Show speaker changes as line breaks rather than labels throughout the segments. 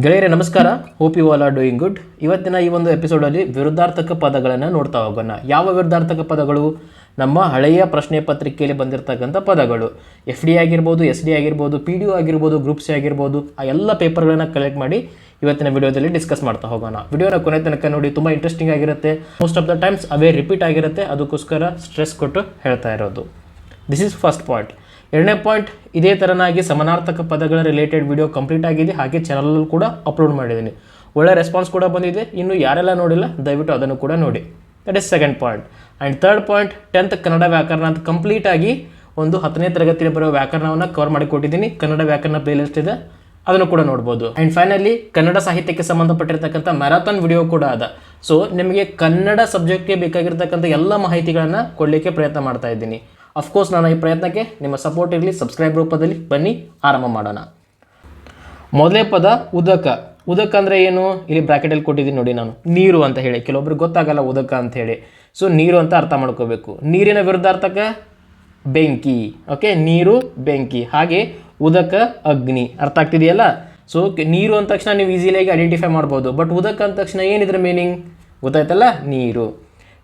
ಗೆಳೆಯರೆ, ನಮಸ್ಕಾರ. Hope you all are doing good ಇವತ್ತಿನ ಈ ಒಂದು ಎಪಿಸೋಡಲ್ಲಿ ವಿರುದ್ಧಾರ್ಥಕ ಪದಗಳನ್ನು ನೋಡ್ತಾ ಹೋಗೋಣ. ಯಾವ ವಿರುದ್ಧಾರ್ಥಕ ಪದಗಳು? ನಮ್ಮ ಹಳೆಯ ಪ್ರಶ್ನೆ ಪತ್ರಿಕೆಯಲ್ಲಿ ಬಂದಿರತಕ್ಕಂಥ ಪದಗಳು. ಎಫ್ ಡಿ ಆಗಿರ್ಬೋದು ಎಸ್ ಡಿ ಆಗಿರ್ಬೋದು ಪಿ ಡಿ ಒ ಆಗಿರ್ಬೋದು ಗ್ರೂಪ್ ಸಿ ಆಗಿರ್ಬೋದು, ಆ ಎಲ್ಲ ಪೇಪರ್ಗಳನ್ನು ಕಲೆಕ್ಟ್ ಮಾಡಿ ಇವತ್ತಿನ ವಿಡಿಯೋದಲ್ಲಿ ಡಿಸ್ಕಸ್ ಮಾಡ್ತಾ ಹೋಗೋಣ. ವಿಡಿಯೋನ ಕೊನೆ ತನಕ ನೋಡಿ, ತುಂಬ ಇಂಟ್ರೆಸ್ಟಿಂಗ್ ಆಗಿರುತ್ತೆ. ಮೋಸ್ಟ್ ಆಫ್ ದ ಟೈಮ್ಸ್ ಅವೇ ರಿಪೀಟ್ ಆಗಿರುತ್ತೆ. ಅದಕ್ಕೋಸ್ಕರ ಸ್ಟ್ರೆಸ್ ಕೊಟ್ಟು ಹೇಳ್ತಾ ಇರೋದು. ದಿಸ್ ಇಸ್ ಫಸ್ಟ್ ಪಾಯಿಂಟ್ ಎರಡನೇ ಪಾಯಿಂಟ್, ಇದೇ ಥರನಾಗಿ ಸಮಾನಾರ್ಥಕ ಪದಗಳ ರಿಲೇಟೆಡ್ ವಿಡಿಯೋ ಕಂಪ್ಲೀಟ್ ಆಗಿದೆ. ಹಾಗೆ ಚಾನಲಲ್ಲೂ ಕೂಡ ಅಪ್ಲೋಡ್ ಮಾಡಿದ್ದೀನಿ. ಒಳ್ಳೆ ರೆಸ್ಪಾನ್ಸ್ ಕೂಡ ಬಂದಿದೆ. ಇನ್ನು ಯಾರೆಲ್ಲ ನೋಡಿಲ್ಲ, ದಯವಿಟ್ಟು ಅದನ್ನು ಕೂಡ ನೋಡಿ. That is second point and third point tenth Kannada ವ್ಯಾಕರಣ ಅಂತ ಕಂಪ್ಲೀಟಾಗಿ ಒಂದು ಹತ್ತನೇ ತರಗತಿಯಲ್ಲಿ ಬರೋ ವ್ಯಾಕರಣವನ್ನು ಕವರ್ ಮಾಡಿಕೊಟ್ಟಿದ್ದೀನಿ. ಕನ್ನಡ ವ್ಯಾಕರಣ ಪ್ಲೇಲಿಸ್ಟ್ ಇದೆ. ಅದನ್ನು ಕೂಡ ನೋಡ್ಬೋದು. ಆ್ಯಂಡ್ ಫೈನಲಿ ಕನ್ನಡ ಸಾಹಿತ್ಯಕ್ಕೆ ಸಂಬಂಧಪಟ್ಟಿರ್ತಕ್ಕಂಥ ಮ್ಯಾರಾಥಾನ್ ವಿಡಿಯೋ ಕೂಡ ಅದ. ಸೊ ನಿಮಗೆ ಕನ್ನಡ ಸಬ್ಜೆಕ್ಟ್ಗೆ ಬೇಕಾಗಿರ್ತಕ್ಕಂಥ ಎಲ್ಲ ಮಾಹಿತಿಗಳನ್ನು ಕೊಡಲಿಕ್ಕೆ ಪ್ರಯತ್ನ ಮಾಡ್ತಾ ಇದ್ದೀನಿ. ಅಫ್ಕೋರ್ಸ್ ನಾನು ಈ ಪ್ರಯತ್ನಕ್ಕೆ ನಿಮ್ಮ ಸಪೋರ್ಟ್ ಇರಲಿ ಸಬ್ಸ್ಕ್ರೈಬ್ ರೂಪದಲ್ಲಿ ಬನ್ನಿ, ಆರಂಭ ಮಾಡೋಣ. ಮೊದಲೇ ಪದ, ಉದಕ. ಉದಕ ಅಂದರೆ ಏನು? ಇಲ್ಲಿ ಬ್ರಾಕೆಟಲ್ಲಿ ಕೊಟ್ಟಿದ್ದೀನಿ ನೋಡಿ ನಾನು. ನೀರು ಅಂತ ಹೇಳಿ. ಕೆಲವೊಬ್ರಿಗೆ ಗೊತ್ತಾಗಲ್ಲ ಉದಕ ಅಂತ ಹೇಳಿ. ಸೊ ನೀರು ಅಂತ ಅರ್ಥ ಮಾಡ್ಕೋಬೇಕು. ನೀರಿನ ವಿರುದ್ಧಾರ್ಥಕ? ಬೆಂಕಿ. ಓಕೆ ನೀರು, ಬೆಂಕಿ. ಹಾಗೆ ಉದಕ, ಅಗ್ನಿ. ಅರ್ಥ ಆಗ್ತಿದೆಯಲ್ಲ? ಸೊ ನೀರು ಅಂದ ತಕ್ಷಣ ನೀವು ಈಸಿಲಿಯಾಗಿ ಐಡೆಂಟಿಫೈ ಮಾಡ್ಬೋದು. ಬಟ್ ಉದಕ ಅಂದ ತಕ್ಷಣ ಏನಿದ್ರ ಮೀನಿಂಗ್ ಗೊತ್ತಾಯ್ತಲ್ಲ? ನೀರು.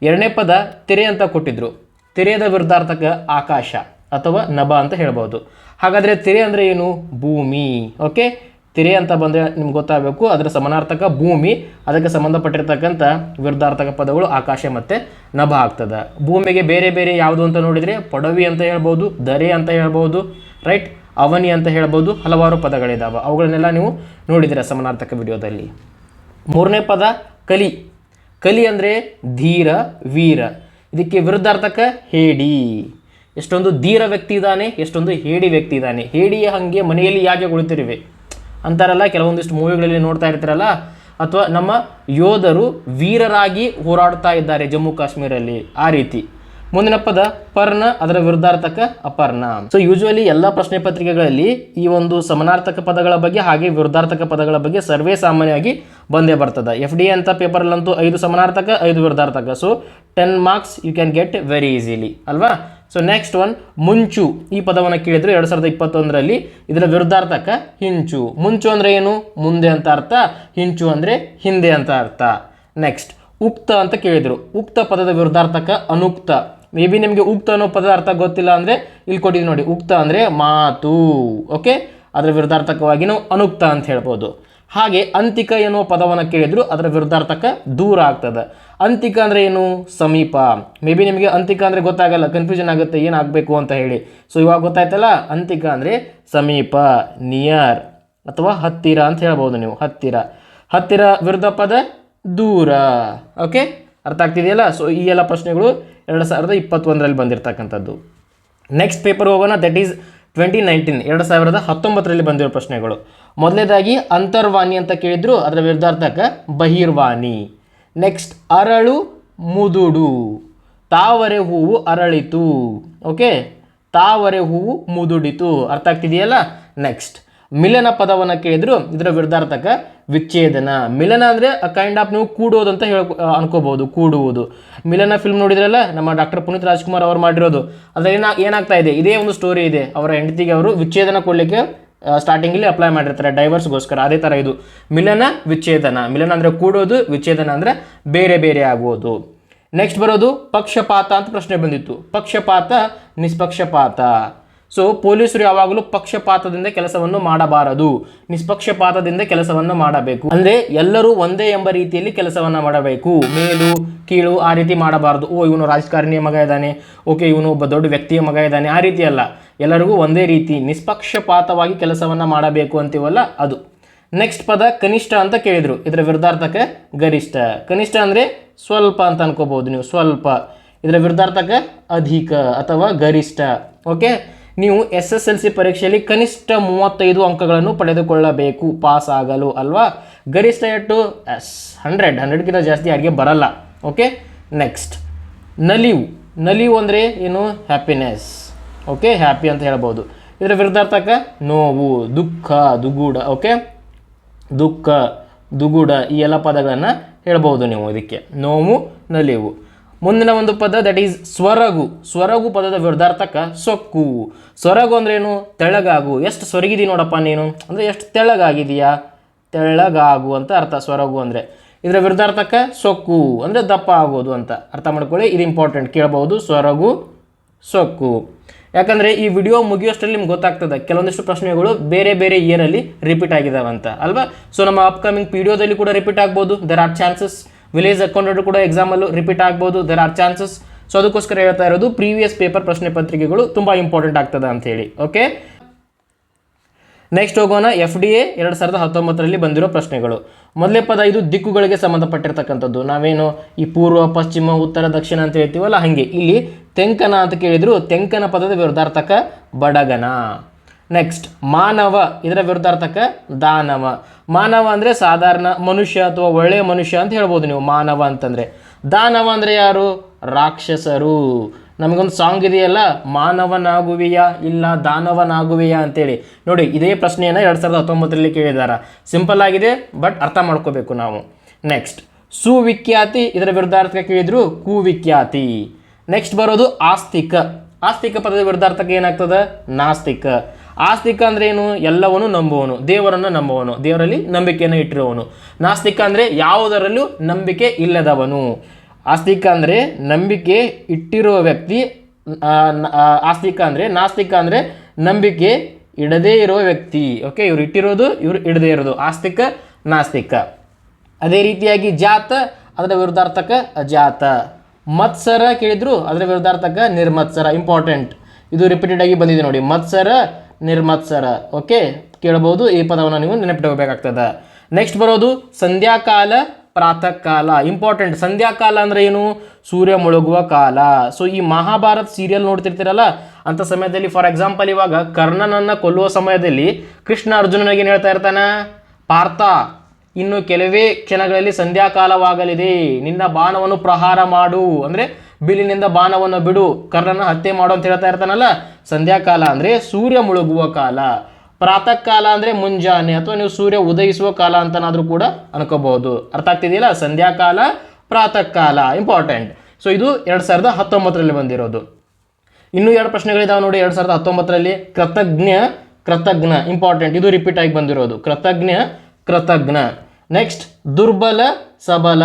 ಎರಡನೇ ಪದ, ತೆರೆ ಅಂತ ಕೊಟ್ಟಿದ್ರು. ತೆರೆಯದ ವಿರುದ್ಧಾರ್ಥಕ ಆಕಾಶ ಅಥವಾ ನಭ ಅಂತ ಹೇಳ್ಬೋದು. ಹಾಗಾದರೆ ತೆರೆ ಅಂದರೆ ಏನು? ಭೂಮಿ. ಓಕೆ ತೆರೆ ಅಂತ ಬಂದರೆ ನಿಮ್ಗೆ ಗೊತ್ತಾಗಬೇಕು, ಅದರ ಸಮಾನಾರ್ಥಕ ಭೂಮಿ, ಅದಕ್ಕೆ ಸಂಬಂಧಪಟ್ಟಿರ್ತಕ್ಕಂಥ ವಿರುದ್ಧಾರ್ಥಕ ಪದಗಳು ಆಕಾಶ ಮತ್ತು ನಭ ಆಗ್ತದೆ. ಭೂಮಿಗೆ ಬೇರೆ ಬೇರೆ ಯಾವುದು ಅಂತ ನೋಡಿದರೆ ಪೊಡವಿ ಅಂತ ಹೇಳ್ಬೋದು, ದರೆ ಅಂತ ಹೇಳ್ಬೋದು ರೈಟ್ ಅವನಿ ಅಂತ ಹೇಳ್ಬೋದು, ಹಲವಾರು ಪದಗಳಿದ್ದಾವೆ ಅವುಗಳನ್ನೆಲ್ಲ ನೀವು ನೋಡಿದಿರ ಸಮಾನಾರ್ಥಕ ವಿಡಿಯೋದಲ್ಲಿ. ಮೂರನೇ ಪದ ಕಲಿ. ಕಲಿ ಅಂದರೆ ಧೀರ, ವೀರ. ಇದಕ್ಕೆ ವಿರುದ್ಧಾರ್ಥಕ ಹೇಡಿ. ಎಷ್ಟೊಂದು ಧೀರ ವ್ಯಕ್ತಿ ಇದ್ದಾನೆ, ಎಷ್ಟೊಂದು ಹೇಡಿ ವ್ಯಕ್ತಿ ಇದ್ದಾನೆ. ಹೇಡಿಯ ಹಾಗೆ ಮನೆಯಲ್ಲಿ ಯಾಕೆ ಕುಳಿತಿರುವೆ ಅಂತಾರಲ್ಲ, ಕೆಲವೊಂದಿಷ್ಟು ಮೂವಿಗಳಲ್ಲಿ ನೋಡ್ತಾ ಇರ್ತೀರಲ್ಲ? ಅಥವಾ ನಮ್ಮ ಯೋಧರು ವೀರರಾಗಿ ಹೋರಾಡ್ತಾ ಇದ್ದಾರೆ ಜಮ್ಮು ಕಾಶ್ಮೀರಲ್ಲಿ. ಆ ರೀತಿ. ಮುಂದಿನ ಪದ ಪರ್ಣ, ಅದರ ವಿರುದ್ಧಾರ್ಥಕ ಅಪರ್ಣ. ಸೊ ಯೂಶುವಲಿ ಎಲ್ಲ ಪ್ರಶ್ನೆ ಪತ್ರಿಕೆಗಳಲ್ಲಿ ಈ ಒಂದು ಸಮನಾರ್ಥಕ ಪದಗಳ ಬಗ್ಗೆ ಹಾಗೆ ವಿರುದ್ಧಾರ್ಥಕ ಪದಗಳ ಬಗ್ಗೆ ಸರ್ವೇ ಸಾಮಾನ್ಯವಾಗಿ ಬಂದೇ ಬರ್ತದೆ. ಎಫ್ ಡಿ ಅಂತ ಪೇಪರ್ಲಂತೂ ಐದು ಸಮನಾರ್ಥಕ, ಐದು ವಿರುದ್ಧಾರ್ಥಕ. So ten marks you can get very easily ಅಲ್ವಾ? ಸೊ ನೆಕ್ಸ್ಟ್ ಒನ್ ಮುಂಚು. ಈ ಪದವನ್ನು ಕೇಳಿದ್ರು ಎರಡು ಸಾವಿರದ ಇಪ್ಪತ್ತೊಂದರಲ್ಲಿ ಇದರ ವಿರುದ್ಧಾರ್ಥಕ ಹಿಂಚು. ಮುಂಚು ಅಂದರೆ ಏನು? ಮುಂದೆ ಅಂತ ಅರ್ಥ, ಹಿಂಚು ಅಂದರೆ ಹಿಂದೆ ಅಂತ ಅರ್ಥ. ನೆಕ್ಸ್ಟ್ ಉಕ್ತ ಅಂತ ಕೇಳಿದರು. ಉಕ್ತ ಪದದ ವಿರುದ್ಧಾರ್ಥಕ ಅನುಕ್ತ. ಮೇ ಬಿ ನಿಮಗೆ ಉಕ್ತ ಅನ್ನೋ ಪದದ ಅರ್ಥ ಗೊತ್ತಿಲ್ಲ ಅಂದರೆ ಇಲ್ಲಿ ಕೊಟ್ಟಿದ್ದೀನಿ ನೋಡಿ, ಉಕ್ತ ಅಂದರೆ ಮಾತು ಓಕೆ ಅದರ ವಿರುದ್ಧಾರ್ಥಕವಾಗಿ ನಾವು ಅನುಕ್ತ ಅಂತ ಹೇಳ್ಬೋದು. ಹಾಗೆ ಅಂತಿಕ ಎನ್ನುವ ಪದವನ್ನು ಕೇಳಿದ್ರು, ಅದರ ವಿರುದ್ಧಾರ್ಥಕ ದೂರ ಆಗ್ತದೆ. ಅಂತಿಕ ಅಂದರೆ ಏನು? ಸಮೀಪ. ಮೇ ಬಿ ನಿಮಗೆ ಅಂತಿಕ ಅಂದರೆ ಗೊತ್ತಾಗಲ್ಲ ಕನ್ಫ್ಯೂಷನ್ ಆಗುತ್ತೆ, ಏನಾಗಬೇಕು ಅಂತ ಹೇಳಿ. ಸೊ ಇವಾಗ ಗೊತ್ತಾಯ್ತಲ್ಲ, ಅಂತಿಕ ಅಂದರೆ ಸಮೀಪ ನಿಯರ್ ಅಥವಾ ಹತ್ತಿರ ಅಂತ ಹೇಳ್ಬೋದು ನೀವು, ಹತ್ತಿರ. ಹತ್ತಿರ ವಿರುದ್ಧ ಪದ ದೂರ ಓಕೆ ಅರ್ಥ ಆಗ್ತಿದೆಯಲ್ಲ? ಸೊ ಈ ಎಲ್ಲ ಪ್ರಶ್ನೆಗಳು ಎರಡು ಸಾವಿರದ ಇಪ್ಪತ್ತೊಂದರಲ್ಲಿ ಬಂದಿರತಕ್ಕಂಥದ್ದು. ನೆಕ್ಸ್ಟ್ ಪೇಪರ್ ಹೋಗೋಣ ದಟ್ ಈಸ್ ಟ್ವೆಂಟಿ ನೈನ್ಟೀನ್ ಎರಡು ಸಾವಿರದ ಹತ್ತೊಂಬತ್ತರಲ್ಲಿ ಬಂದಿರೋ ಪ್ರಶ್ನೆಗಳು. ಮೊದಲನೇದಾಗಿ ಅಂತರ್ವಾಣಿ ಅಂತ ಕೇಳಿದ್ರು, ಅದರ ವಿರುದ್ಧಾರ್ಥಕ ಬಹಿರ್ವಾಣಿ ನೆಕ್ಸ್ಟ್ ಅರಳು, ಮುದುಡು. ತಾವರೆ ಹೂವು ಅರಳಿತು. ಓಕೆ ತಾವರೆ ಹೂವು ಮುದುಡಿತು. ಅರ್ಥ ಆಗ್ತಿದೆಯಲ್ಲ? ನೆಕ್ಸ್ಟ್ ಮಿಲನ ಪದವನ್ನು ಕೇಳಿದ್ರು ಇದರ ವಿರುದ್ಧಾರ್ಥಕ ವಿಚ್ಛೇದನ. ಮಿಲನ ಅಂದರೆ ಕೈಂಡ್ ಆಫ್ ನೀವು ಕೂಡೋದು ಅಂತ ಹೇಳ ಅನ್ಕೋಬಹುದು, ಕೂಡುವುದು. ಮಿಲನ ಫಿಲ್ಮ್ ನೋಡಿದ್ರಲ್ಲ, ನಮ್ಮ ಡಾಕ್ಟರ್ ಪುನೀತ್ ರಾಜ್ಕುಮಾರ್ ಅವರು ಮಾಡಿರೋದು. ಅದ್ರ ಏನ ಏನಾಗ್ತಾ ಇದೆ? ಇದೇ ಒಂದು ಸ್ಟೋರಿ ಇದೆ. ಅವರ ಹೆಂಡತಿಗೆ ಅವರು ವಿಚ್ಛೇದನ ಕೊಡಲಿಕ್ಕೆ ಸ್ಟಾರ್ಟಿಂಗಲ್ಲಿ ಅಪ್ಲೈ ಮಾಡಿರ್ತಾರೆ ಡೈವರ್ಸ್ಗೋಸ್ಕರ ಅದೇ ಥರ ಇದು. ಮಿಲನ, ವಿಚ್ಛೇದನ. ಮಿಲನ ಅಂದರೆ ಕೂಡೋದು, ವಿಚ್ಛೇದನ ಅಂದರೆ ಬೇರೆ ಬೇರೆ ಆಗುವುದು. ನೆಕ್ಸ್ಟ್ ಬರೋದು ಪಕ್ಷಪಾತ ಅಂತ ಪ್ರಶ್ನೆ ಬಂದಿತ್ತು. ಪಕ್ಷಪಾತ, ನಿಷ್ಪಕ್ಷಪಾತ. ಸೊ ಪೊಲೀಸರು ಯಾವಾಗಲೂ ಪಕ್ಷಪಾತದಿಂದ ಕೆಲಸವನ್ನು ಮಾಡಬಾರದು. ನಿಷ್ಪಕ್ಷಪಾತದಿಂದ ಕೆಲಸವನ್ನು ಮಾಡಬೇಕು. ಅಂದ್ರೆ ಎಲ್ಲರೂ ಒಂದೇ ಎಂಬ ರೀತಿಯಲ್ಲಿ ಕೆಲಸವನ್ನು ಮಾಡಬೇಕು. ಮೇಲು, ಕೀಳು ಆ ರೀತಿ ಮಾಡಬಾರದು. ಓ, ಇವನು ರಾಜಕಾರಣಿಯ ಮಗ ಇದ್ದಾನೆ. ಓಕೆ, ಇವನು ಒಬ್ಬ ದೊಡ್ಡ ವ್ಯಕ್ತಿಯ ಮಗ ಇದ್ದಾನೆ. ಆ ರೀತಿ ಅಲ್ಲ. ಎಲ್ಲರಿಗೂ ಒಂದೇ ರೀತಿ ನಿಷ್ಪಕ್ಷಪಾತವಾಗಿ ಕೆಲಸವನ್ನು ಮಾಡಬೇಕು ಅಂತೀವಲ್ಲ ಅದು. ನೆಕ್ಸ್ಟ್ ಪದ ಕನಿಷ್ಠ ಅಂತ ಕೇಳಿದ್ರು. ಇದರ ವಿರುದ್ಧಾರ್ಥಕ ಗರಿಷ್ಠ. ಕನಿಷ್ಠ ಅಂದರೆ ಸ್ವಲ್ಪ ಅಂತ ಅನ್ಕೋಬಹುದು ನೀವು. ಸ್ವಲ್ಪ. ಇದರ ವಿರುದ್ಧಾರ್ಥಕ ಅಧಿಕ ಅಥವಾ ಗರಿಷ್ಠ. ಓಕೆ ನೀವು ಎಸ್ ಎಸ್ ಎಲ್ ಸಿ ಪರೀಕ್ಷೆಯಲ್ಲಿ ಕನಿಷ್ಠ ಮೂವತ್ತೈದು ಅಂಕಗಳನ್ನು ಪಡೆದುಕೊಳ್ಳಬೇಕು. ಪಾಸ್ ಆಗಲು ಅಲ್ವಾ? ಗರಿಷ್ಠ ಎಷ್ಟು? S, hundred. ಹಂಡ್ರೆಡ್ಗಿಂತ ಜಾಸ್ತಿ ಯಾರಿಗೆ ಬರಲ್ಲ. ಓಕೆ ನೆಕ್ಸ್ಟ್ ನಲಿವು. ನಲಿವು ಅಂದರೆ ಏನು? ಹ್ಯಾಪಿನೆಸ್ ಓಕೆ ಹ್ಯಾಪಿ ಅಂತ ಹೇಳ್ಬೋದು. ಇದರ ವಿರುದ್ಧಾರ್ಥಕ ನೋವು, ದುಃಖ, ದುಗೂಡ. ಓಕೆ ದುಃಖ, ದುಗುಡ ಈ ಎಲ್ಲ ಪದಗಳನ್ನು ಹೇಳ್ಬೋದು ನೀವು ಇದಕ್ಕೆ. ನೋವು, ನಲಿವು. ಮುಂದಿನ ಒಂದು ಪದ ದಟ್ ಈಸ್ ಸ್ವರಗು. ಸ್ವರಗು ಪದದ ವಿರುದ್ಧಾರ್ಥಕ ಸೊಕ್ಕು. ಸ್ವರಗು ಅಂದ್ರೆ ಏನು? ತೆಳಗಾಗು. ಎಷ್ಟು ಸೊರಗಿದಿ ನೋಡಪ್ಪ ನೀನು? ಅಂದರೆ ಎಷ್ಟು ತೆಳಗಾಗಿದೆಯಾ? ತೆಳ್ಳಗಾಗು ಅಂತ ಅರ್ಥ ಸ್ವರಗು ಅಂದರೆ. ಇದರ ವಿರುದ್ಧಾರ್ಥಕ ಸೊಕ್ಕು. ಅಂದರೆ ದಪ್ಪ ಆಗೋದು ಅಂತ. ಅರ್ಥ ಮಾಡ್ಕೊಳ್ಳಿ, ಇದು ಇಂಪಾರ್ಟೆಂಟ್ ಕೇಳಬಹುದು ಸ್ವರಗು, ಸೊಕ್ಕು. ಯಾಕಂದರೆ ಈ ವಿಡಿಯೋ ಮುಗಿಯೋಷ್ಟರಲ್ಲಿ ನಿಮ್ಗೆ ಗೊತ್ತಾಗ್ತದೆ, ಕೆಲವೊಂದಿಷ್ಟು ಪ್ರಶ್ನೆಗಳು ಬೇರೆ ಬೇರೆ ಇಯರಲ್ಲಿ ರಿಪೀಟ್ ಆಗಿದಾವೆ ಅಂತ ಅಲ್ವಾ? ಸೊ ನಮ್ಮ ಅಪ್ಕಮಿಂಗ್ ವಿಡಿಯೋದಲ್ಲಿ ಕೂಡ ರಿಪೀಟ್ ಆಗ್ಬೋದು. There are chances village accountant ಕೂಡ ಎಕ್ಸಾಮಲ್ಲೂ ರಿಪೀಟ್ ಆಗ್ಬೋದು. ದೆರ್ ಆರ್ ಚಾನ್ಸಸ್ ಸೊ ಅದಕ್ಕೋಸ್ಕರ ಹೇಳ್ತಾ ಇರೋದು ಪ್ರೀವಿಯಸ್ ಪೇಪರ್ ಪ್ರಶ್ನೆ ಪತ್ರಿಕೆಗಳು ತುಂಬ ಇಂಪಾರ್ಟೆಂಟ್ ಆಗ್ತದೆ ಅಂತ ಹೇಳಿ. ಓಕೆ ನೆಕ್ಸ್ಟ್ ಹೋಗೋಣ. ಎಫ್ ಡಿ ಎ ಎರಡು ಸಾವಿರದ ಹತ್ತೊಂಬತ್ತರಲ್ಲಿ ಬಂದಿರೋ ಪ್ರಶ್ನೆಗಳು. ಮೊದಲೇ ಪದ ಇದು ದಿಕ್ಕುಗಳಿಗೆ ಸಂಬಂಧಪಟ್ಟಿರ್ತಕ್ಕಂಥದ್ದು. ನಾವೇನು ಈ ಪೂರ್ವ, ಪಶ್ಚಿಮ, ಉತ್ತರ, ದಕ್ಷಿಣ ಅಂತ ಹೇಳ್ತೀವಲ್ಲ, ಹಾಗೆ. ಇಲ್ಲಿ ತೆಂಕನ ಅಂತ ಕೇಳಿದ್ರು. ತೆಂಕನ ಪದದ ವಿರುದ್ಧಾರ್ಥಕ ಬಡಗನ. ನೆಕ್ಸ್ಟ್ ಮಾನವ. ಇದರ ವಿರುದ್ಧಾರ್ಥಕ ದಾನವ. ಮಾನವ ಅಂದರೆ ಸಾಧಾರಣ ಮನುಷ್ಯ ಅಥವಾ ಒಳ್ಳೆಯ ಮನುಷ್ಯ ಅಂತ ಹೇಳ್ಬೋದು ನೀವು. ಮಾನವ ಅಂತಂದರೆ. ದಾನವ ಅಂದರೆ ಯಾರು? ರಾಕ್ಷಸರು. ನಮಗೊಂದು ಸಾಂಗ್ ಇದೆಯಲ್ಲ? ಮಾನವನಾಗುವೆಯಾ ಇಲ್ಲ ದಾನವನಾಗುವೆಯಾ ಅಂತೇಳಿ. ನೋಡಿ, ಇದೇ ಪ್ರಶ್ನೆಯನ್ನು ಎರಡು ಸಾವಿರದ ಹತ್ತೊಂಬತ್ತರಲ್ಲಿ ಕೇಳಿದಾರ. ಸಿಂಪಲ್ ಆಗಿದೆ ಬಟ್ ಅರ್ಥ ಮಾಡ್ಕೋಬೇಕು ನಾವು. ನೆಕ್ಸ್ಟ್ ಸುವಿಖ್ಯಾತಿ. ಇದರ ವಿರುದ್ಧಾರ್ಥಕ ಕೇಳಿದ್ರು, ಕುವಿಖ್ಯಾತಿ. ನೆಕ್ಸ್ಟ್ ಬರೋದು ಆಸ್ತಿಕ. ಆಸ್ತಿಕ ಪದದ ವಿರುದ್ಧಾರ್ಥಕ ಏನಾಗ್ತದೆ? ನಾಸ್ತಿಕ. ಆಸ್ತಿಕ ಅಂದ್ರೆ ಏನು? ಎಲ್ಲವನ್ನು ನಂಬುವನು. ದೇವರನ್ನು ನಂಬುವನು. ದೇವರಲ್ಲಿ ನಂಬಿಕೆಯನ್ನು ಇಟ್ಟಿರುವವನು. ನಾಸ್ತಿಕ ಅಂದರೆ ಯಾವುದರಲ್ಲೂ ನಂಬಿಕೆ ಇಲ್ಲದವನು. ಆಸ್ತಿಕ ಅಂದರೆ ನಂಬಿಕೆ ಇಟ್ಟಿರುವ ವ್ಯಕ್ತಿ ಆಸ್ತಿಕ ಅಂದರೆ, ನಾಸ್ತಿಕ ಅಂದರೆ ನಂಬಿಕೆ ಇಡದೇ ಇರೋ ವ್ಯಕ್ತಿ. ಓಕೆ ಇವರು ಇಟ್ಟಿರೋದು, ಇವರು ಇಡದೇ ಇರೋದು. ಆಸ್ತಿಕ, ನಾಸ್ತಿಕ. ಅದೇ ರೀತಿಯಾಗಿ ಜಾತ, ಅದರ ವಿರುದ್ಧಾರ್ಥಕ ಅಜಾತ. ಮತ್ಸರ ಕೇಳಿದ್ರು, ಅದರ ವಿರುದ್ಧಾರ್ಥಕ ನಿರ್ಮತ್ಸರ. ಇಂಪಾರ್ಟೆಂಟ್ ಇದು ರಿಪೀಟೆಡ್ ಆಗಿ ಬಂದಿದೆ ನೋಡಿ. ಮತ್ಸರ ನಿರ್ಮತ್ಸರ. ಓಕೆ ಕೇಳಬಹುದು ಈ ಪದವನ್ನು ನೀವು ನೆನಪಿಟ್ಕೋಬೇಕಾಗ್ತದೆ. ನೆಕ್ಸ್ಟ್ ಬರೋದು ಸಂಧ್ಯಾಕಾಲ ಪ್ರಾತಃ ಕಾಲ ಇಂಪಾರ್ಟೆಂಟ್ ಸಂಧ್ಯಾಕಾಲ ಅಂದ್ರೆ ಏನು? ಸೂರ್ಯ ಮುಳುಗುವ ಕಾಲ. ಸೊ ಈ ಮಹಾಭಾರತ್ ಸೀರಿಯಲ್ ನೋಡ್ತಿರ್ತೀರಲ್ಲ ಅಂಥ ಸಮಯದಲ್ಲಿ ಫಾರ್ ಎಕ್ಸಾಂಪಲ್ ಇವಾಗ ಕರ್ಣನನ್ನ ಕೊಲ್ಲುವ ಸಮಯದಲ್ಲಿ ಕೃಷ್ಣ ಅರ್ಜುನನಿಗೆ ಏನು ಹೇಳ್ತಾ ಇರ್ತಾನೆ? ಪಾರ್ಥ, ಇನ್ನು ಕೆಲವೇ ಕ್ಷಣಗಳಲ್ಲಿ ಸಂಧ್ಯಾಕಾಲವಾಗಲಿದೆ. ನಿನ್ನ ಬಾಣವನ್ನು ಪ್ರಹಾರ ಮಾಡು. ಅಂದ್ರೆ ಬಿಲ್ಲಿನಿಂದ ಬಾಣವನ್ನು ಬಿಡು, ಕರ್ಣನ ಹತ್ಯೆ ಮಾಡು ಅಂತ ಹೇಳ್ತಾ ಇರ್ತಾನಲ್ಲ, ಸಂಧ್ಯಾಕಾಲ ಅಂದ್ರೆ ಸೂರ್ಯ ಮುಳುಗುವ ಕಾಲ. ಪ್ರಾತಃ ಕಾಲ ಅಂದ್ರೆ ಮುಂಜಾನೆ, ಅಥವಾ ನೀವು ಸೂರ್ಯ ಉದಯಿಸುವ ಕಾಲ ಅಂತನಾದರೂ ಕೂಡ ಅನ್ಕೋಬಹುದು. ಅರ್ಥ ಆಗ್ತಿದೆಯಲ್ಲ? ಸಂಧ್ಯಾಕಾಲ ಪ್ರಾತಃ ಕಾಲ ಇಂಪಾರ್ಟೆಂಟ್ ಸೊ ಇದು ಎರಡು ಸಾವಿರದ ಹತ್ತೊಂಬತ್ತರಲ್ಲಿ ಬಂದಿರೋದು. ಇನ್ನೂ ಎರಡು ಪ್ರಶ್ನೆಗಳಿದಾವೆ ನೋಡಿ, ಎರಡು ಸಾವಿರದ ಹತ್ತೊಂಬತ್ತರಲ್ಲಿ. ಕೃತಜ್ಞ ಕೃತಜ್ಞ ಇಂಪಾರ್ಟೆಂಟ್ ಇದು ರಿಪೀಟ್ ಆಗಿ ಬಂದಿರೋದು. ಕೃತಜ್ಞ ಕೃತಜ್ಞ. ನೆಕ್ಸ್ಟ್ ದುರ್ಬಲ, ಸಬಲ.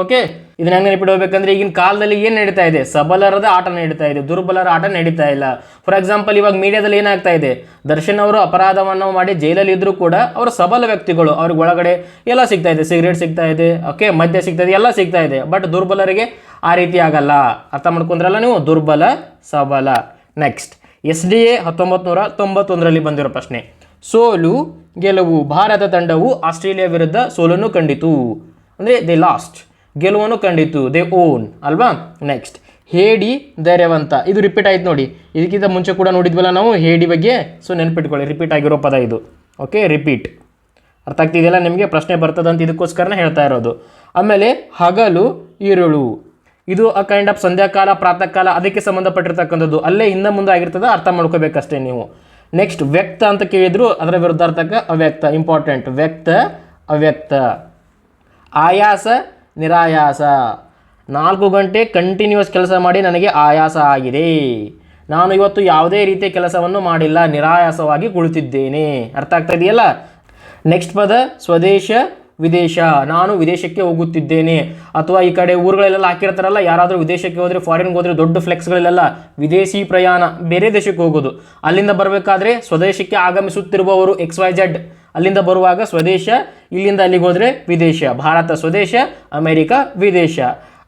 ಓಕೆ ಇದನ್ನ ಹೆಂಗೆ ನೆನಪಿಡಬೇಕಂದ್ರೆ ಈಗಿನ ಕಾಲದಲ್ಲಿ ಏನು ನಡೀತಾ ಇದೆ? ಸಬಲರದ ಆಟ ನಡೀತಾ ಇದೆ, ದುರ್ಬಲರ ಆಟ ನಡೀತಾ ಇಲ್ಲ. ಫಾರ್ ಎಕ್ಸಾಂಪಲ್ ಇವಾಗ ಮೀಡಿಯಾದಲ್ಲಿ ಏನಾಗ್ತಾ ಇದೆ? ದರ್ಶನ್ ಅವರು ಅಪರಾಧವನ್ನು ಮಾಡಿ ಜೈಲಲ್ಲಿ ಇದ್ರೂ ಕೂಡ ಅವರು ಸಬಲ ವ್ಯಕ್ತಿಗಳು, ಅವ್ರಿಗೆ ಒಳಗಡೆ ಎಲ್ಲ ಸಿಗ್ತಾ ಇದೆ. ಸಿಗರೇಟ್ ಸಿಗ್ತಾ ಇದೆ, ಓಕೆ, ಮದ್ಯ ಸಿಗ್ತಾ ಇದೆ, ಎಲ್ಲ ಸಿಗ್ತಾ ಇದೆ. ಬಟ್ ದುರ್ಬಲರಿಗೆ ಆ ರೀತಿ ಆಗಲ್ಲ. ಅರ್ಥ ಮಾಡ್ಕೊಂಡ್ರಲ್ಲ ನೀವು? ದುರ್ಬಲ, ಸಬಲ. ನೆಕ್ಸ್ಟ್ ಎಸ್ ಡಿ ಎ ತೊಂಬತ್ತೊಂದರಲ್ಲಿ ಬಂದಿರೋ ಪ್ರಶ್ನೆ. ಸೋಲು ಗೆಲುವು, ಭಾರತ ತಂಡವು ಆಸ್ಟ್ರೇಲಿಯಾ ವಿರುದ್ಧ ಸೋಲನ್ನು ಕಂಡಿತು. ಅಂದರೆ ದೇ ಲಾಸ್ಟ್ ಗೆಲುವನ್ನು ಕಂಡಿತು. ದೇ ಓನ್ ಅಲ್ವಾ? ನೆಕ್ಸ್ಟ್ ಹೇಡಿ ಧೈರ್ಯವಂತ. ಇದು ರಿಪೀಟ್ ಆಯ್ತು ನೋಡಿ. ಇದಕ್ಕಿಂತ ಮುಂಚೆ ಕೂಡ ನೋಡಿದ್ವಲ್ಲ ನಾವು? ಹೇಡಿ ಬಗ್ಗೆ. ಸೊ ನೆನ್ಪಿಟ್ಕೊಳ್ಳಿ. ರಿಪೀಟ್ ಆಗಿರೋ ಪದ ಇದು. ಓಕೆ ರಿಪೀಟ್ ಅರ್ಥ ಆಗ್ತಿದೆಯಲ್ಲ ನಿಮಗೆ? ಪ್ರಶ್ನೆ ಬರ್ತದಂತ ಇದಕ್ಕೋಸ್ಕರನೇ ಹೇಳ್ತಾ ಇರೋದು. ಆಮೇಲೆ, ಹಗಲು, ಇರುಳು. ಇದು ಆ ಕೈಂಡ್ ಆಫ್ ಸಂಧ್ಯಾಕಾಲ ಪ್ರಾತಃ ಕಾಲ, ಅದಕ್ಕೆ ಸಂಬಂಧಪಟ್ಟಿರ್ತಕ್ಕಂಥದ್ದು. ಅಲ್ಲೇ ಹಿಂದೆ ಮುಂದೆ ಆಗಿರ್ತದೆ, ಅರ್ಥ ಮಾಡ್ಕೋಬೇಕಷ್ಟೇ ನೀವು. ನೆಕ್ಸ್ಟ್ ವ್ಯಕ್ತ ಅಂತ ಕೇಳಿದ್ರು, ಅದರ ವಿರುದ್ಧಾರ್ಥಕ ಅವ್ಯಕ್ತ. ಇಂಪಾರ್ಟೆಂಟ್ ವ್ಯಕ್ತ, ಅವ್ಯಕ್ತ. ಆಯಾಸ ನಿರಾಯಾಸ. ನಾಲ್ಕು ಗಂಟೆ ಕಂಟಿನ್ಯೂಸ್ ಕೆಲಸ ಮಾಡಿ ನನಗೆ ಆಯಾಸ ಆಗಿದೆ. ನಾನು ಇವತ್ತು ಯಾವುದೇ ರೀತಿಯ ಕೆಲಸವನ್ನು ಮಾಡಿಲ್ಲ, ನಿರಾಯಾಸವಾಗಿ ಕುಳಿತಿದ್ದೇನೆ. ಅರ್ಥ ಆಗ್ತಾ ಇದೆಯಲ್ಲ? ನೆಕ್ಸ್ಟ್ ಪದ, ಸ್ವದೇಶ ವಿದೇಶ, ನಾನು ವಿದೇಶಕ್ಕೆ ಹೋಗುತ್ತಿದ್ದೇನೆ. ಅಥವಾ ಈ ಕಡೆ ಊರುಗಳೆಲ್ಲ ಹಾಕಿರ್ತಾರಲ್ಲ, ಯಾರಾದರೂ ವಿದೇಶಕ್ಕೆ ಹೋದರೆ ಫಾರಿನ್ಗೆ ಹೋದರೆ ದೊಡ್ಡ ಫ್ಲೆಕ್ಸ್ಗಳಲ್ಲೆಲ್ಲ ವಿದೇಶಿ ಪ್ರಯಾಣ ಬೇರೆ ದೇಶಕ್ಕೆ ಹೋಗೋದು. ಅಲ್ಲಿಂದ ಬರಬೇಕಾದ್ರೆ ಸ್ವದೇಶಕ್ಕೆ ಆಗಮಿಸುತ್ತಿರುವವರು ಎಕ್ಸ್ ವೈ ಜೆಡ್ ಅಲ್ಲಿಂದ ಬರುವಾಗ ಸ್ವದೇಶ, ಇಲ್ಲಿಂದ ಅಲ್ಲಿಗೆ ಹೋದರೆ ವಿದೇಶ. ಭಾರತ ಸ್ವದೇಶ, ಅಮೇರಿಕ ವಿದೇಶ.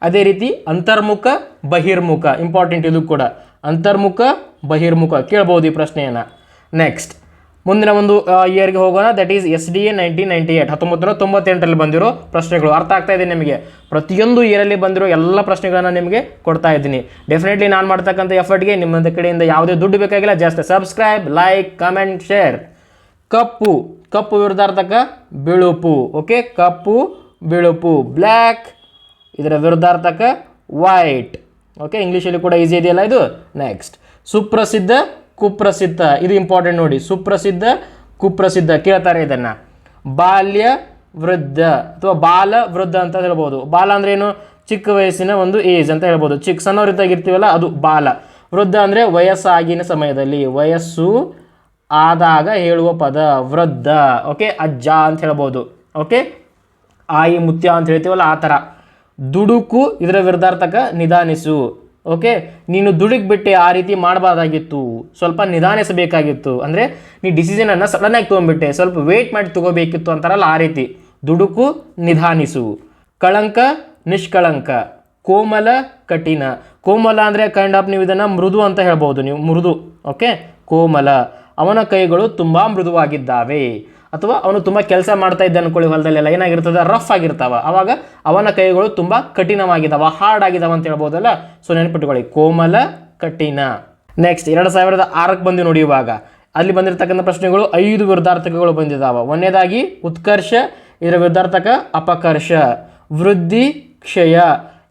ಅದೇ ರೀತಿ ಅಂತರ್ಮುಖ, ಬಹಿರ್ಮುಖ. ಇಂಪಾರ್ಟೆಂಟ್ ಇದು ಕೂಡ. ಅಂತರ್ಮುಖ, ಬಹಿರ್ಮುಖ. ಕೇಳ್ಬೋದು ಈ ಪ್ರಶ್ನೆಯನ್ನು. ನೆಕ್ಸ್ಟ್ ಮುಂದಿನ ಒಂದು ಇಯರ್ಗೆ ಹೋಗೋಣ. That is S D A nineteen ninety eight ಹತ್ತೊಂಬತ್ತು ತೊಂಬತ್ತೆಂಟರಲ್ಲಿ ಬಂದಿರೋ ಪ್ರಶ್ನೆಗಳು. ಅರ್ಥ ಆಗ್ತಾ ಇದೆ ನಿಮಗೆ? ಪ್ರತಿಯೊಂದು ಇಯರಲ್ಲಿ ಬಂದಿರೋ ಎಲ್ಲ ಪ್ರಶ್ನೆಗಳನ್ನು ನಿಮಗೆ ಕೊಡ್ತಾ ಇದ್ದೀನಿ. ಡೆಫಿನೆಟ್ಲಿ ನಾನು ಮಾಡ್ತಕ್ಕಂಥ ಎಫರ್ಟ್ಗೆ ನಿಮ್ಮದ ಕಡೆಯಿಂದ ಯಾವುದೇ ದುಡ್ಡು ಬೇಕಾಗಿಲ್ಲ. Just subscribe like comment share ಕಪ್ಪು ಕಪ್ಪು ವಿರುದ್ಧಾರ್ಥಕ ಬಿಳುಪು. ಓಕೆ ಕಪ್ಪು, ಬಿಳುಪು. ಬ್ಲ್ಯಾಕ್ ಇದರ ವಿರುದ್ಧಾರ್ಥಕ ವೈಟ್ ಓಕೆ ಇಂಗ್ಲೀಷಲ್ಲಿ ಕೂಡ ಈಸಿ ಇದೆಯಲ್ಲ ಇದು? ನೆಕ್ಸ್ಟ್ ಸುಪ್ರಸಿದ್ಧ ಕುಪ್ರಸಿದ್ಧ. ಇದು ಇಂಪಾರ್ಟೆಂಟ್ ನೋಡಿ. ಸುಪ್ರಸಿದ್ಧ, ಕುಪ್ರಸಿದ್ಧ ಕೇಳ್ತಾರೆ ಇದನ್ನು. ಬಾಲ್ಯ ವೃದ್ಧ ಅಥವಾ ಬಾಲ ವೃದ್ಧ ಅಂತ ಹೇಳ್ಬೋದು. ಬಾಲ ಅಂದ್ರೆ ಏನು? ಚಿಕ್ಕ ವಯಸ್ಸಿನ ಒಂದು ಏಜ್ ಅಂತ ಹೇಳ್ಬೋದು. ಚಿಕ್ಕ ಸಣ್ಣವರಿದ್ದಾಗಿರ್ತೀವಲ್ಲ, ಅದು ಬಾಲ. ವೃದ್ಧ ಅಂದರೆ ವಯಸ್ಸಾಗಿನ ಸಮಯದಲ್ಲಿ. ವಯಸ್ಸು ಆದಾಗ ಹೇಳುವ ಪದ ವೃದ್ಧ. ಓಕೆ ಅಜ್ಜ ಅಂತ ಹೇಳ್ಬೋದು. ಓಕೆ ಆಯಿ ಮುತ್ಯ ಅಂತ ಹೇಳ್ತೀವಲ್ಲ, ಆ ಥರ ದುಡುಕು ಇದರ ವಿರುದ್ಧಾರ್ಥಕ ನಿಧಾನಿಸು. ಓಕೆ ನೀನು ದುಡುಕ್ ಬಿಟ್ಟೆ ಆ ರೀತಿ ಮಾಡಬಾರ್ದಾಗಿತ್ತು. ಸ್ವಲ್ಪ ನಿಧಾನಿಸಬೇಕಾಗಿತ್ತು. ಅಂದರೆ ನೀ ಡಿಸಿಷನನ್ನು ಸಡನ್ನಾಗಿ ತೊಗೊಂಡ್ಬಿಟ್ಟೆ. ಸ್ವಲ್ಪ ವೇಟ್ ಮಾಡಿ ತಗೋಬೇಕಿತ್ತು ಅಂತಾರಲ್ಲ ಆ ರೀತಿ. ದುಡುಕು, ನಿಧಾನಿಸು. ಕಳಂಕ, ನಿಷ್ಕಳಂಕ. ಕೋಮಲ, ಕಠಿಣ. ಕೋಮಲ ಅಂದರೆ ಕೈಂಡ್ ಆಫ್ ನೀವು ಇದನ್ನು ಮೃದು ಅಂತ ಹೇಳ್ಬೋದು ನೀವು. ಮೃದು. ಓಕೆ ಕೋಮಲ. ಅವನ ಕೈಗಳು ತುಂಬ ಮೃದುವಾಗಿದ್ದಾವೆ. ಅಥವಾ ಅವನು ತುಂಬ ಕೆಲಸ ಮಾಡ್ತಾ ಇದ್ದ ಅನ್ಕೊಳ್ಳಿ ಹೊಲದಲ್ಲೆಲ್ಲ, ಏನಾಗಿರ್ತದೆ? ರಫ್ ಆಗಿರ್ತಾವ. ಅವಾಗ ಅವನ ಕೈಗಳು ತುಂಬ ಕಠಿಣವಾಗಿದ್ದಾವ ಹಾರ್ಡ್ ಆಗಿದಾವ ಅಂತ ಹೇಳ್ಬೋದಲ್ಲ? ಸೊ ನೆನಪಿಟ್ಕೊಳ್ಳಿ, ಕೋಮಲ ಕಠಿಣ. ನೆಕ್ಸ್ಟ್ ಎರಡು ಸಾವಿರದ ಆರಕ್ಕೆ ಬಂದು ನೋಡಿ ಇವಾಗ. ಅಲ್ಲಿ ಬಂದಿರತಕ್ಕಂಥ ಪ್ರಶ್ನೆಗಳು ಐದು ವಿರುದ್ಧಾರ್ಥಕಗಳು ಬಂದಿದ್ದಾವ ಒಂದನೇದಾಗಿ, ಉತ್ಕರ್ಷ ಇದರ ವಿರುದ್ಧಾರ್ಥಕ ಅಪಕರ್ಷ. ವೃದ್ಧಿ, ಕ್ಷಯ.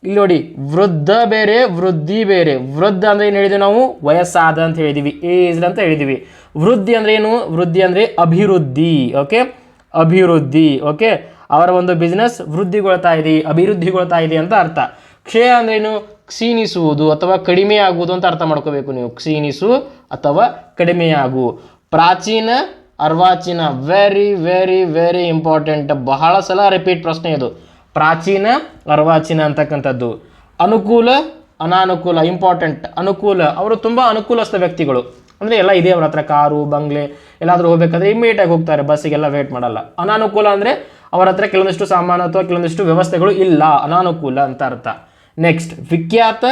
ಇಲ್ಲಿ ನೋಡಿ, ವೃದ್ಧ ಬೇರೆ, ವೃದ್ಧಿ ಬೇರೆ. ವೃದ್ಧ ಅಂದ್ರೆ ಏನು ಹೇಳಿದ್ವಿ ನಾವು? ವಯಸ್ಸಾದ ಅಂತ ಹೇಳಿದೀವಿ. ಏಜ್ಡ್ ಅಂತ ಹೇಳಿದೀವಿ. ವೃದ್ಧಿ ಅಂದ್ರೆ ಏನು? ವೃದ್ಧಿ ಅಂದ್ರೆ ಅಭಿವೃದ್ಧಿ, ಓಕೆ? ಅಭಿವೃದ್ಧಿ, ಓಕೆ? ಅವರ ಒಂದು ಬಿಸ್ನೆಸ್ ವೃದ್ಧಿಗೊಳ್ತಾ ಇದೆ, ಅಭಿವೃದ್ಧಿಗೊಳ್ತಾ ಇದೆ ಅಂತ ಅರ್ಥ. ಕ್ಷಯ ಅಂದ್ರೆ ಏನು? ಕ್ಷೀಣಿಸುವುದು ಅಥವಾ ಕಡಿಮೆ ಆಗುವುದು ಅಂತ ಅರ್ಥ ಮಾಡ್ಕೋಬೇಕು ನೀವು. ಕ್ಷೀಣಿಸು ಅಥವಾ ಕಡಿಮೆಯಾಗು ಪ್ರಾಚೀನ, ಅರ್ವಾಚೀನ ವೆರಿ ವೆರಿ ವೆರಿ ಇಂಪಾರ್ಟೆಂಟ್ ಬಹಳ ಸಲ ರಿಪೀಟ್ ಪ್ರಶ್ನೆ ಇದು. ಪ್ರಾಚೀನ, ಅರ್ವಾಚೀನ ಅಂತಕ್ಕಂಥದ್ದು. ಅನುಕೂಲ, ಅನಾನುಕೂಲ ಇಂಪಾರ್ಟೆಂಟ್ ಅನುಕೂಲ. ಅವರು ತುಂಬ ಅನುಕೂಲಸ್ಥ ವ್ಯಕ್ತಿಗಳು. ಅಂದರೆ ಎಲ್ಲ ಇದೆ ಅವ್ರ ಹತ್ರ ಕಾರು, ಬಂಗ್ಲೆ, ಎಲ್ಲಾದರೂ ಹೋಗ್ಬೇಕಾದ್ರೆ ಇಮ್ಮಿಡಿಯೇಟಾಗಿ ಹೋಗ್ತಾರೆ ಬಸ್ಸಿಗೆಲ್ಲ ವೇಟ್ ಮಾಡಲ್ಲ. ಅನಾನುಕೂಲ ಅಂದರೆ ಅವರ ಹತ್ರ ಕೆಲವೊಂದಿಷ್ಟು ಸಾಮಾನು ಅಥವಾ ಕೆಲವೊಂದಿಷ್ಟು ವ್ಯವಸ್ಥೆಗಳು ಇಲ್ಲ. ಅನಾನುಕೂಲ ಅಂತ ಅರ್ಥ. ನೆಕ್ಸ್ಟ್ ವಿಖ್ಯಾತ,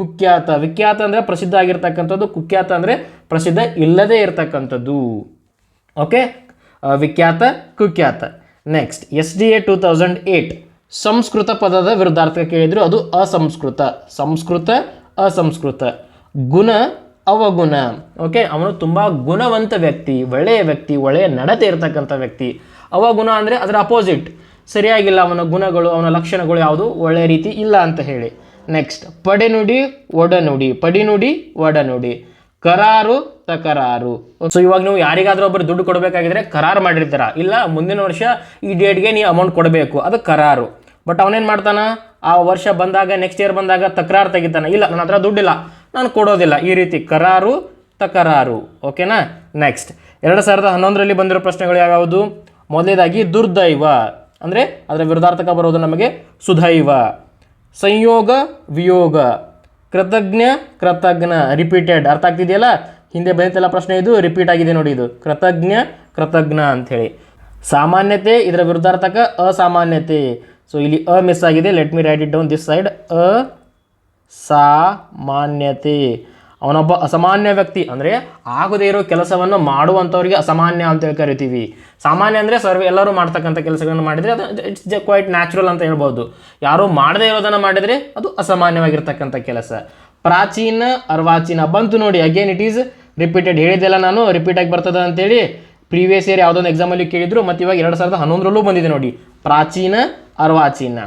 ಕುಖ್ಯಾತ. ವಿಖ್ಯಾತ ಅಂದರೆ ಪ್ರಸಿದ್ಧ ಆಗಿರ್ತಕ್ಕಂಥದ್ದು ಕುಖ್ಯಾತ ಅಂದರೆ ಪ್ರಸಿದ್ಧ ಇಲ್ಲದೇ ಇರತಕ್ಕಂಥದ್ದು. ಓಕೆ ವಿಖ್ಯಾತ, ಕುಖ್ಯಾತ. Next S D A two thousand eight Sanskrit ಪದದ ವಿರುದ್ಧಾರ್ಥ ಕೇಳಿದ್ರು, ಅದು ಅಸಂಸ್ಕೃತ. ಸಂಸ್ಕೃತ, ಅಸಂಸ್ಕೃತ. ಗುಣ, ಅವಗುಣ. ಓಕೆ ಅವನು ತುಂಬ ಗುಣವಂತ ವ್ಯಕ್ತಿ, ಒಳ್ಳೆಯ ವ್ಯಕ್ತಿ, ಒಳ್ಳೆಯ ನಡತೆ ಇರತಕ್ಕಂಥ ವ್ಯಕ್ತಿ. ಅವಗುಣ ಅಂದರೆ ಅದರ ಅಪೋಸಿಟ್ ಸರಿಯಾಗಿಲ್ಲ ಅವನ ಗುಣಗಳು, ಅವನ ಲಕ್ಷಣಗಳು ಯಾವುದು? ಒಳ್ಳೆಯ ರೀತಿ ಇಲ್ಲ ಅಂತ ಹೇಳಿ. ನೆಕ್ಸ್ಟ್ ಪಡೆನುಡಿ, ಒಡನುಡಿ. ಪಡಿನುಡಿ, ಒಡನುಡಿ. ಕರಾರು, ತಕರಾರು. ಸೊ ಇವಾಗ ನೀವು ಯಾರಿಗಾದ್ರೂ ಒಬ್ಬರು ದುಡ್ಡು ಕೊಡಬೇಕಾಗಿದ್ರೆ ಕರಾರು ಮಾಡಿರ್ತಾರ? ಇಲ್ಲ, ಮುಂದಿನ ವರ್ಷ ಈ ಡೇಟ್ಗೆ ನೀವು ಅಮೌಂಟ್ ಕೊಡಬೇಕು. ಅದು ಕರಾರು. ಬಟ್ ಅವನೇನು ಮಾಡ್ತಾನೆ? ಆ ವರ್ಷ ಬಂದಾಗ ನೆಕ್ಸ್ಟ್ ಇಯರ್ ಬಂದಾಗ ತಕರಾರು ತೆಗಿತಾನೆ. ಇಲ್ಲ ನನ್ನ ಹತ್ರ ದುಡ್ಡಿಲ್ಲ. ನಾನು ಕೊಡೋದಿಲ್ಲ. ಈ ರೀತಿ ಕರಾರು, ತಕರಾರು. ಓಕೆನಾ ನೆಕ್ಸ್ಟ್ ಎರಡು ಸಾವಿರದ ಹನ್ನೊಂದರಲ್ಲಿ ಬಂದಿರೋ ಪ್ರಶ್ನೆಗಳು ಯಾವ್ಯಾವುದು? ಮೊದಲೇದಾಗಿ ದುರ್ದೈವ. ಅಂದರೆ ಅದರ ವಿರುದ್ಧಾರ್ಥಕ ಬರೋದು ನಮಗೆ ಸುದೈವ. ಸಂಯೋಗ, ವಿಯೋಗ. ಕೃತಜ್ಞ ಕೃತಜ್ಞ. ರಿಪೀಟೆಡ್ ಅರ್ಥ ಆಗ್ತಿದೆಯಲ್ಲ? ಹಿಂದೆ ಬಂದಿತ್ತಲ್ಲ ಪ್ರಶ್ನೆ ಇದು ರಿಪೀಟ್ ಆಗಿದೆ ನೋಡಿ ಇದು. ಕೃತಜ್ಞ ಕೃತಜ್ಞ ಅಂಥೇಳಿ. ಸಾಮಾನ್ಯತೆ, ಇದರ ವಿರುದ್ಧಾರ್ಥಕ ಅಸಾಮಾನ್ಯತೆ. ಸೊ ಇಲ್ಲಿ ಅ ಮಿಸ್ ಆಗಿದೆ. Let me write it down this side ಅ ಸಾಮಾನ್ಯತೆ. ಅವನೊಬ್ಬ ಅಸಾಮಾನ್ಯ ವ್ಯಕ್ತಿ ಅಂದರೆ ಆಗದೇ ಇರೋ ಕೆಲಸವನ್ನು ಮಾಡುವಂಥವ್ರಿಗೆ ಅಸಾಮಾನ್ಯ ಅಂತೇಳಿ ಕರಿತೀವಿ. ಸಾಮಾನ್ಯ ಅಂದರೆ ಸರ್ವೆ ಎಲ್ಲರೂ ಮಾಡ್ತಕ್ಕಂಥ ಕೆಲಸಗಳನ್ನು ಮಾಡಿದರೆ ಅದು ಇಟ್ಸ್ ಜ ಕ್ವೈಟ್ ನ್ಯಾಚುರಲ್ ಅಂತ ಹೇಳ್ಬೋದು. ಯಾರು ಮಾಡದೇ ಇರೋದನ್ನು ಮಾಡಿದರೆ ಅದು ಅಸಾಮಾನ್ಯವಾಗಿರ್ತಕ್ಕಂಥ ಕೆಲಸ. ಪ್ರಾಚೀನ ಅರ್ವಾಚೀನ ಬಂತು ನೋಡಿ. ಅಗೇನ್ ಇಟ್ ಈಸ್ ರಿಪೀಟೆಡ್ ಹೇಳಿದ್ದೆಲ್ಲ ನಾನು ರಿಪೀಟ್ ಆಗಿ ಬರ್ತದೆ ಅಂತೇಳಿ ಪ್ರೀವಿಯಸ್ ಇಯರ್ ಯಾವುದೊಂದು ಎಕ್ಸಾಮಲ್ಲಿ ಕೇಳಿದ್ರು. ಮತ್ತು ಇವಾಗ ಎರಡು ಸಾವಿರದ ಹನ್ನೊಂದರಲ್ಲೂ ಬಂದಿದೆ ನೋಡಿ. ಪ್ರಾಚೀನ ಅರ್ವಾಚೀನ.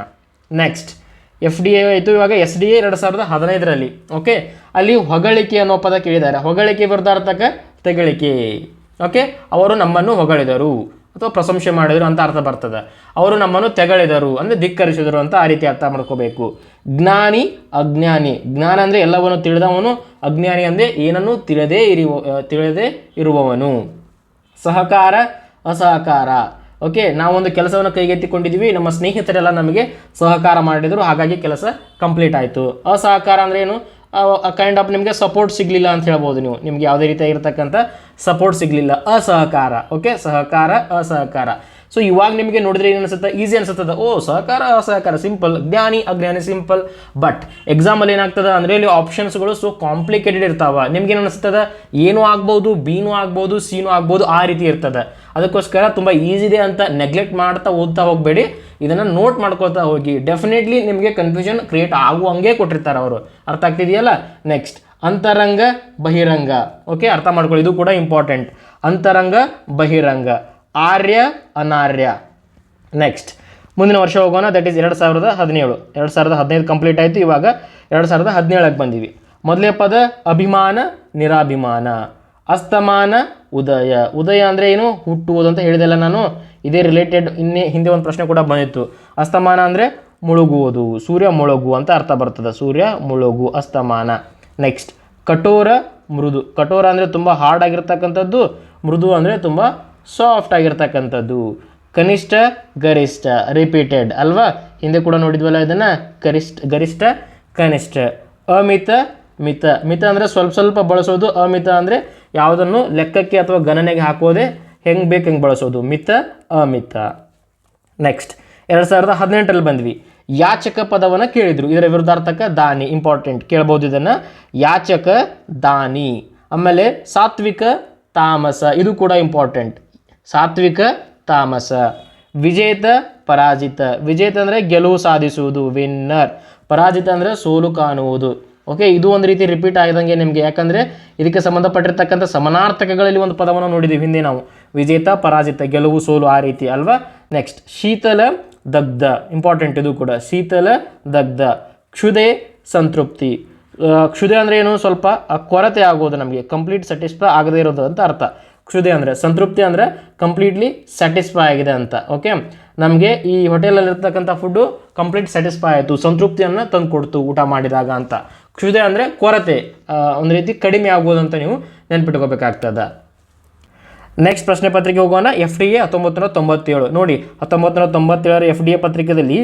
ನೆಕ್ಸ್ಟ್ ಎಫ್ ಡಿ ಎ ಆಯಿತು ಇವಾಗ ಎಸ್ ಡಿ ಎ ಎರಡು ಸಾವಿರದ ಹದಿನೈದರಲ್ಲಿ. ಓಕೆ ಅಲ್ಲಿ ಹೊಗಳಿಕೆ ಅನ್ನೋ ಪದ ಕೇಳಿದ್ದಾರೆ. ಹೊಗಳಿಕೆ ವಿರುದ್ಧಾರ್ಥಕ ತೆಗಳಿಕೆ. ಓಕೆ ಅವರು ನಮ್ಮನ್ನು ಹೊಗಳಿದರು ಅಥವಾ ಪ್ರಶಂಸೆ ಮಾಡಿದರು ಅಂತ ಅರ್ಥ ಬರ್ತದೆ. ಅವರು ನಮ್ಮನ್ನು ತೆಗಳಿದರು ಅಂದರೆ ಧಿಕ್ಕರಿಸಿದರು ಅಂತ ಆ ರೀತಿ ಅರ್ಥ ಮಾಡ್ಕೋಬೇಕು. ಜ್ಞಾನಿ, ಅಜ್ಞಾನಿ. ಜ್ಞಾನ ಅಂದರೆ ಎಲ್ಲವನ್ನು ತಿಳಿದವನು, ಅಜ್ಞಾನಿ ಅಂದರೆ ಏನನ್ನು ತಿಳಿದೇ ಇರುವ ತಿಳಿದೇ ಇರುವವನು. ಸಹಕಾರ, ಅಸಹಕಾರ. ಓಕೆ ನಾವೊಂದು ಕೆಲಸವನ್ನು ಕೈಗೆತ್ತಿಕೊಂಡಿದ್ವಿ ನಮ್ಮ ಸ್ನೇಹಿತರೆಲ್ಲ ನಮಗೆ ಸಹಕಾರ ಮಾಡಿದರು. ಹಾಗಾಗಿ ಕೆಲಸ ಕಂಪ್ಲೀಟ್ ಆಯಿತು. ಅಸಹಕಾರ ಅಂದ್ರೆ ಏನು? ಕೈಂಡ್ ಆಫ್ ನಿಮಗೆ ಸಪೋರ್ಟ್ ಸಿಗಲಿಲ್ಲ ಅಂತ ಹೇಳ್ಬೋದು ನೀವು. ನಿಮ್ಗೆ ಯಾವುದೇ ರೀತಿಯಾಗಿರ್ತಕ್ಕಂಥ ಸಪೋರ್ಟ್ ಸಿಗಲಿಲ್ಲ. ಅಸಹಕಾರ. ಓಕೆ ಸಹಕಾರ, ಅಸಹಕಾರ. ಸೊ ಇವಾಗ ನಿಮಗೆ ನೋಡಿದ್ರೆ ಏನು ಅನ್ಸುತ್ತೆ? ಈಸಿ ಅನ್ಸುತ್ತದೆ. ಓ, ಸಹಕಾರ, ಅಸಹಕಾರ. ಸಿಂಪಲ್ ಜ್ಞಾನಿ, ಅಜ್ಞಾನಿ ಸಿಂಪಲ್ ಬಟ್ ಎಕ್ಸಾಮಲ್ಲಿ ಏನಾಗ್ತದೆ ಅಂದರೆ ಇಲ್ಲಿ ಆಪ್ಷನ್ಸ್ಗಳು ಸೊ ಕಾಂಪ್ಲಿಕೇಟೆಡ್ ಇರ್ತಾವ. ನಿಮ್ಗೆ ಏನು ಅನಿಸ್ತದ ಏನೂ ಆಗ್ಬೋದು ಬಿನೂ ಆಗ್ಬೋದು ಸಿನೂ ಆಗ್ಬೋದು, ಆ ರೀತಿ ಇರ್ತದೆ. ಅದಕ್ಕೋಸ್ಕರ ತುಂಬ ಈಸಿ ಇದೆ ಅಂತ ನೆಗ್ಲೆಕ್ಟ್ ಮಾಡ್ತಾ ಓದ್ತಾ ಹೋಗಬೇಡಿ. ಇದನ್ನು ನೋಟ್ ಮಾಡ್ಕೊಳ್ತಾ ಹೋಗಿ. ಡೆಫಿನೆಟ್ಲಿ ನಿಮಗೆ ಕನ್ಫ್ಯೂಷನ್ ಕ್ರಿಯೇಟ್ ಆಗುವಂಗೆ ಕೊಟ್ಟಿರ್ತಾರೆ ಅವರು. ಅರ್ಥ ಆಗ್ತಿದೆಯಲ್ಲ? ನೆಕ್ಸ್ಟ್ ಅಂತರಂಗ, ಬಹಿರಂಗ. ಓಕೆ ಅರ್ಥ ಮಾಡ್ಕೊಳ್ಳಿ. ಇದು ಕೂಡ ಇಂಪಾರ್ಟೆಂಟ್ ಅಂತರಂಗ, ಬಹಿರಂಗ. ಆರ್ಯ, ಅನಾರ್ಯ. ನೆಕ್ಸ್ಟ್ ಮುಂದಿನ ವರ್ಷ ಹೋಗೋಣ. ದಟ್ ಈಸ್ ಎರಡು ಸಾವಿರದ ಹದಿನೇಳು. ಎರಡು ಸಾವಿರದ ಹದಿನೈದು ಕಂಪ್ಲೀಟ್ ಆಯಿತು. ಇವಾಗ ಎರಡು ಸಾವಿರದ ಹದಿನೇಳಕ್ಕೆ ಬಂದೀವಿ. ಮೊದಲೇ ಪದ, ಅಭಿಮಾನ, ನಿರಾಭಿಮಾನ. ಅಸ್ತಮಾನ, ಉದಯ. ಉದಯ ಅಂದರೆ ಏನು? ಹುಟ್ಟುವುದು ಅಂತ ಹೇಳಿದೆಲ್ಲ ನಾನು. ಇದೇ ರಿಲೇಟೆಡ್ ಇನ್ನೇ ಹಿಂದೆ ಒಂದು ಪ್ರಶ್ನೆ ಕೂಡ ಬಂದಿತ್ತು. ಅಸ್ತಮಾನ ಅಂದರೆ ಮುಳುಗುವುದು. ಸೂರ್ಯ ಮುಳುಗು ಅಂತ ಅರ್ಥ ಬರ್ತದೆ. ಸೂರ್ಯ ಮುಳುಗು, ಅಸ್ತಮಾನ. ನೆಕ್ಸ್ಟ್ ಕಠೋರ ಮೃದು. ಕಠೋರ ಅಂದರೆ ತುಂಬ ಹಾರ್ಡ್ ಆಗಿರ್ತಕ್ಕಂಥದ್ದು. ಮೃದು ಅಂದರೆ ತುಂಬ ಸಾಫ್ಟ್ ಆಗಿರ್ತಕ್ಕಂಥದ್ದು. ಕನಿಷ್ಠ, ಗರಿಷ್ಠ ರಿಪೀಟೆಡ್ ಅಲ್ವಾ? ಹಿಂದೆ ಕೂಡ ನೋಡಿದ್ವಲ್ಲ ಇದನ್ನು? ಗರಿಷ್ಠ ಗರಿಷ್ಠ, ಕನಿಷ್ಠ. ಅಮಿತ, ಮಿತ. ಮಿತ ಅಂದರೆ ಸ್ವಲ್ಪ ಸ್ವಲ್ಪ ಬಳಸೋದು. ಅಮಿತ ಅಂದರೆ ಯಾವುದನ್ನು? ಲೆಕ್ಕಕ್ಕೆ ಅಥವಾ ಗಣನೆಗೆ ಹಾಕೋದೆ. ಹೆಂಗೆ ಬೇಕು ಹೆಂಗೆ ಬಳಸೋದು? ಮಿತ, ಅಮಿತ. ನೆಕ್ಸ್ಟ್ ಎರಡು ಸಾವಿರದ ಹದಿನೆಂಟರಲ್ಲಿ ಬಂದ್ವಿ. ಯಾಚಕ ಪದವನ್ನು ಕೇಳಿದರು. ಇದರ ವಿರುದ್ಧಾರ್ಥಕ ದಾನಿ. ಇಂಪಾರ್ಟೆಂಟ್ ಕೇಳ್ಬೋದು ಇದನ್ನು. ಯಾಚಕ, ದಾನಿ. ಆಮೇಲೆ ಸಾತ್ವಿಕ, ತಾಮಸ. ಇದು ಕೂಡ ಇಂಪಾರ್ಟೆಂಟ್ ಸಾತ್ವಿಕ ತಾಮಸ, ವಿಜೇತ ಪರಾಜಿತ. ವಿಜೇತ ಅಂದರೆ ಗೆಲುವು ಸಾಧಿಸುವುದು ವಿನ್ನರ್ ಪರಾಜಿತ ಅಂದರೆ ಸೋಲು ಕಾಣುವುದು. ಓಕೆ ಇದು ಒಂದು ರೀತಿ ರಿಪೀಟ್ ಆಗಿದಂಗೆ ನಿಮಗೆ. ಯಾಕಂದರೆ ಇದಕ್ಕೆ ಸಂಬಂಧಪಟ್ಟಿರ್ತಕ್ಕಂಥ ಸಮಾನಾರ್ಥಕಗಳಲ್ಲಿ ಒಂದು ಪದವನ್ನು ನೋಡಿದ್ದೀವಿ ಹಿಂದೆ ನಾವು. ವಿಜೇತ, ಪರಾಜಿತ, ಗೆಲುವು, ಸೋಲು ಆ ರೀತಿ ಅಲ್ವಾ? ನೆಕ್ಸ್ಟ್ ಶೀತಲ, ದಗ್ಧ. ಇಂಪಾರ್ಟೆಂಟ್ ಇದು ಕೂಡ. ಶೀತಲ, ದಗ್ಧ. ಕ್ಷುದೆ, ಸಂತೃಪ್ತಿ. ಕ್ಷುದೆ ಅಂದರೆ ಏನು? ಸ್ವಲ್ಪ ಕೊರತೆ ಆಗೋದು ನಮಗೆ. ಕಂಪ್ಲೀಟ್ ಸ್ಯಾಟಿಸ್ಫೈ ಆಗದೇ ಇರೋದು ಅಂತ ಅರ್ಥ. ಕ್ಷುದೆ ಅಂದರೆ, ಸಂತೃಪ್ತಿ ಅಂದರೆ ಕಂಪ್ಲೀಟ್ಲಿ ಸ್ಯಾಟಿಸ್ಫೈ ಆಗಿದೆ ಅಂತ ಓಕೆ ನಮಗೆ ಈ ಹೋಟೆಲಲ್ಲಿರ್ತಕ್ಕಂಥ ಫುಡ್ಡು ಕಂಪ್ಲೀಟ್ ಸ್ಯಾಟಿಸ್ಫೈ ಆಯಿತು, ಸಂತೃಪ್ತಿಯನ್ನು ತಂದು ಕೊಡ್ತು ಊಟ ಮಾಡಿದಾಗ ಅಂತ. ಕ್ಷುದೆ ಅಂದರೆ ಕೊರತೆ ಒಂದು ರೀತಿ ಕಡಿಮೆ ಆಗ್ಬೋದು ಅಂತ ನೀವು ನೆನ್ಪಿಟ್ಕೋಬೇಕಾಗ್ತದೆ. ನೆಕ್ಸ್ಟ್ ಪ್ರಶ್ನೆ ಪತ್ರಿಕೆ ಹೋಗೋಣ. ಎಫ್ ಡಿ ಎ ಹತ್ತೊಂಬತ್ತು ನೂರ ತೊಂಬತ್ತೇಳು. ನೋಡಿ ಹತ್ತೊಂಬತ್ತು ನೂರ ತೊಂಬತ್ತೇಳರ ಎಫ್ ಡಿ ಎ ಪತ್ರಿಕೆಯಲ್ಲಿ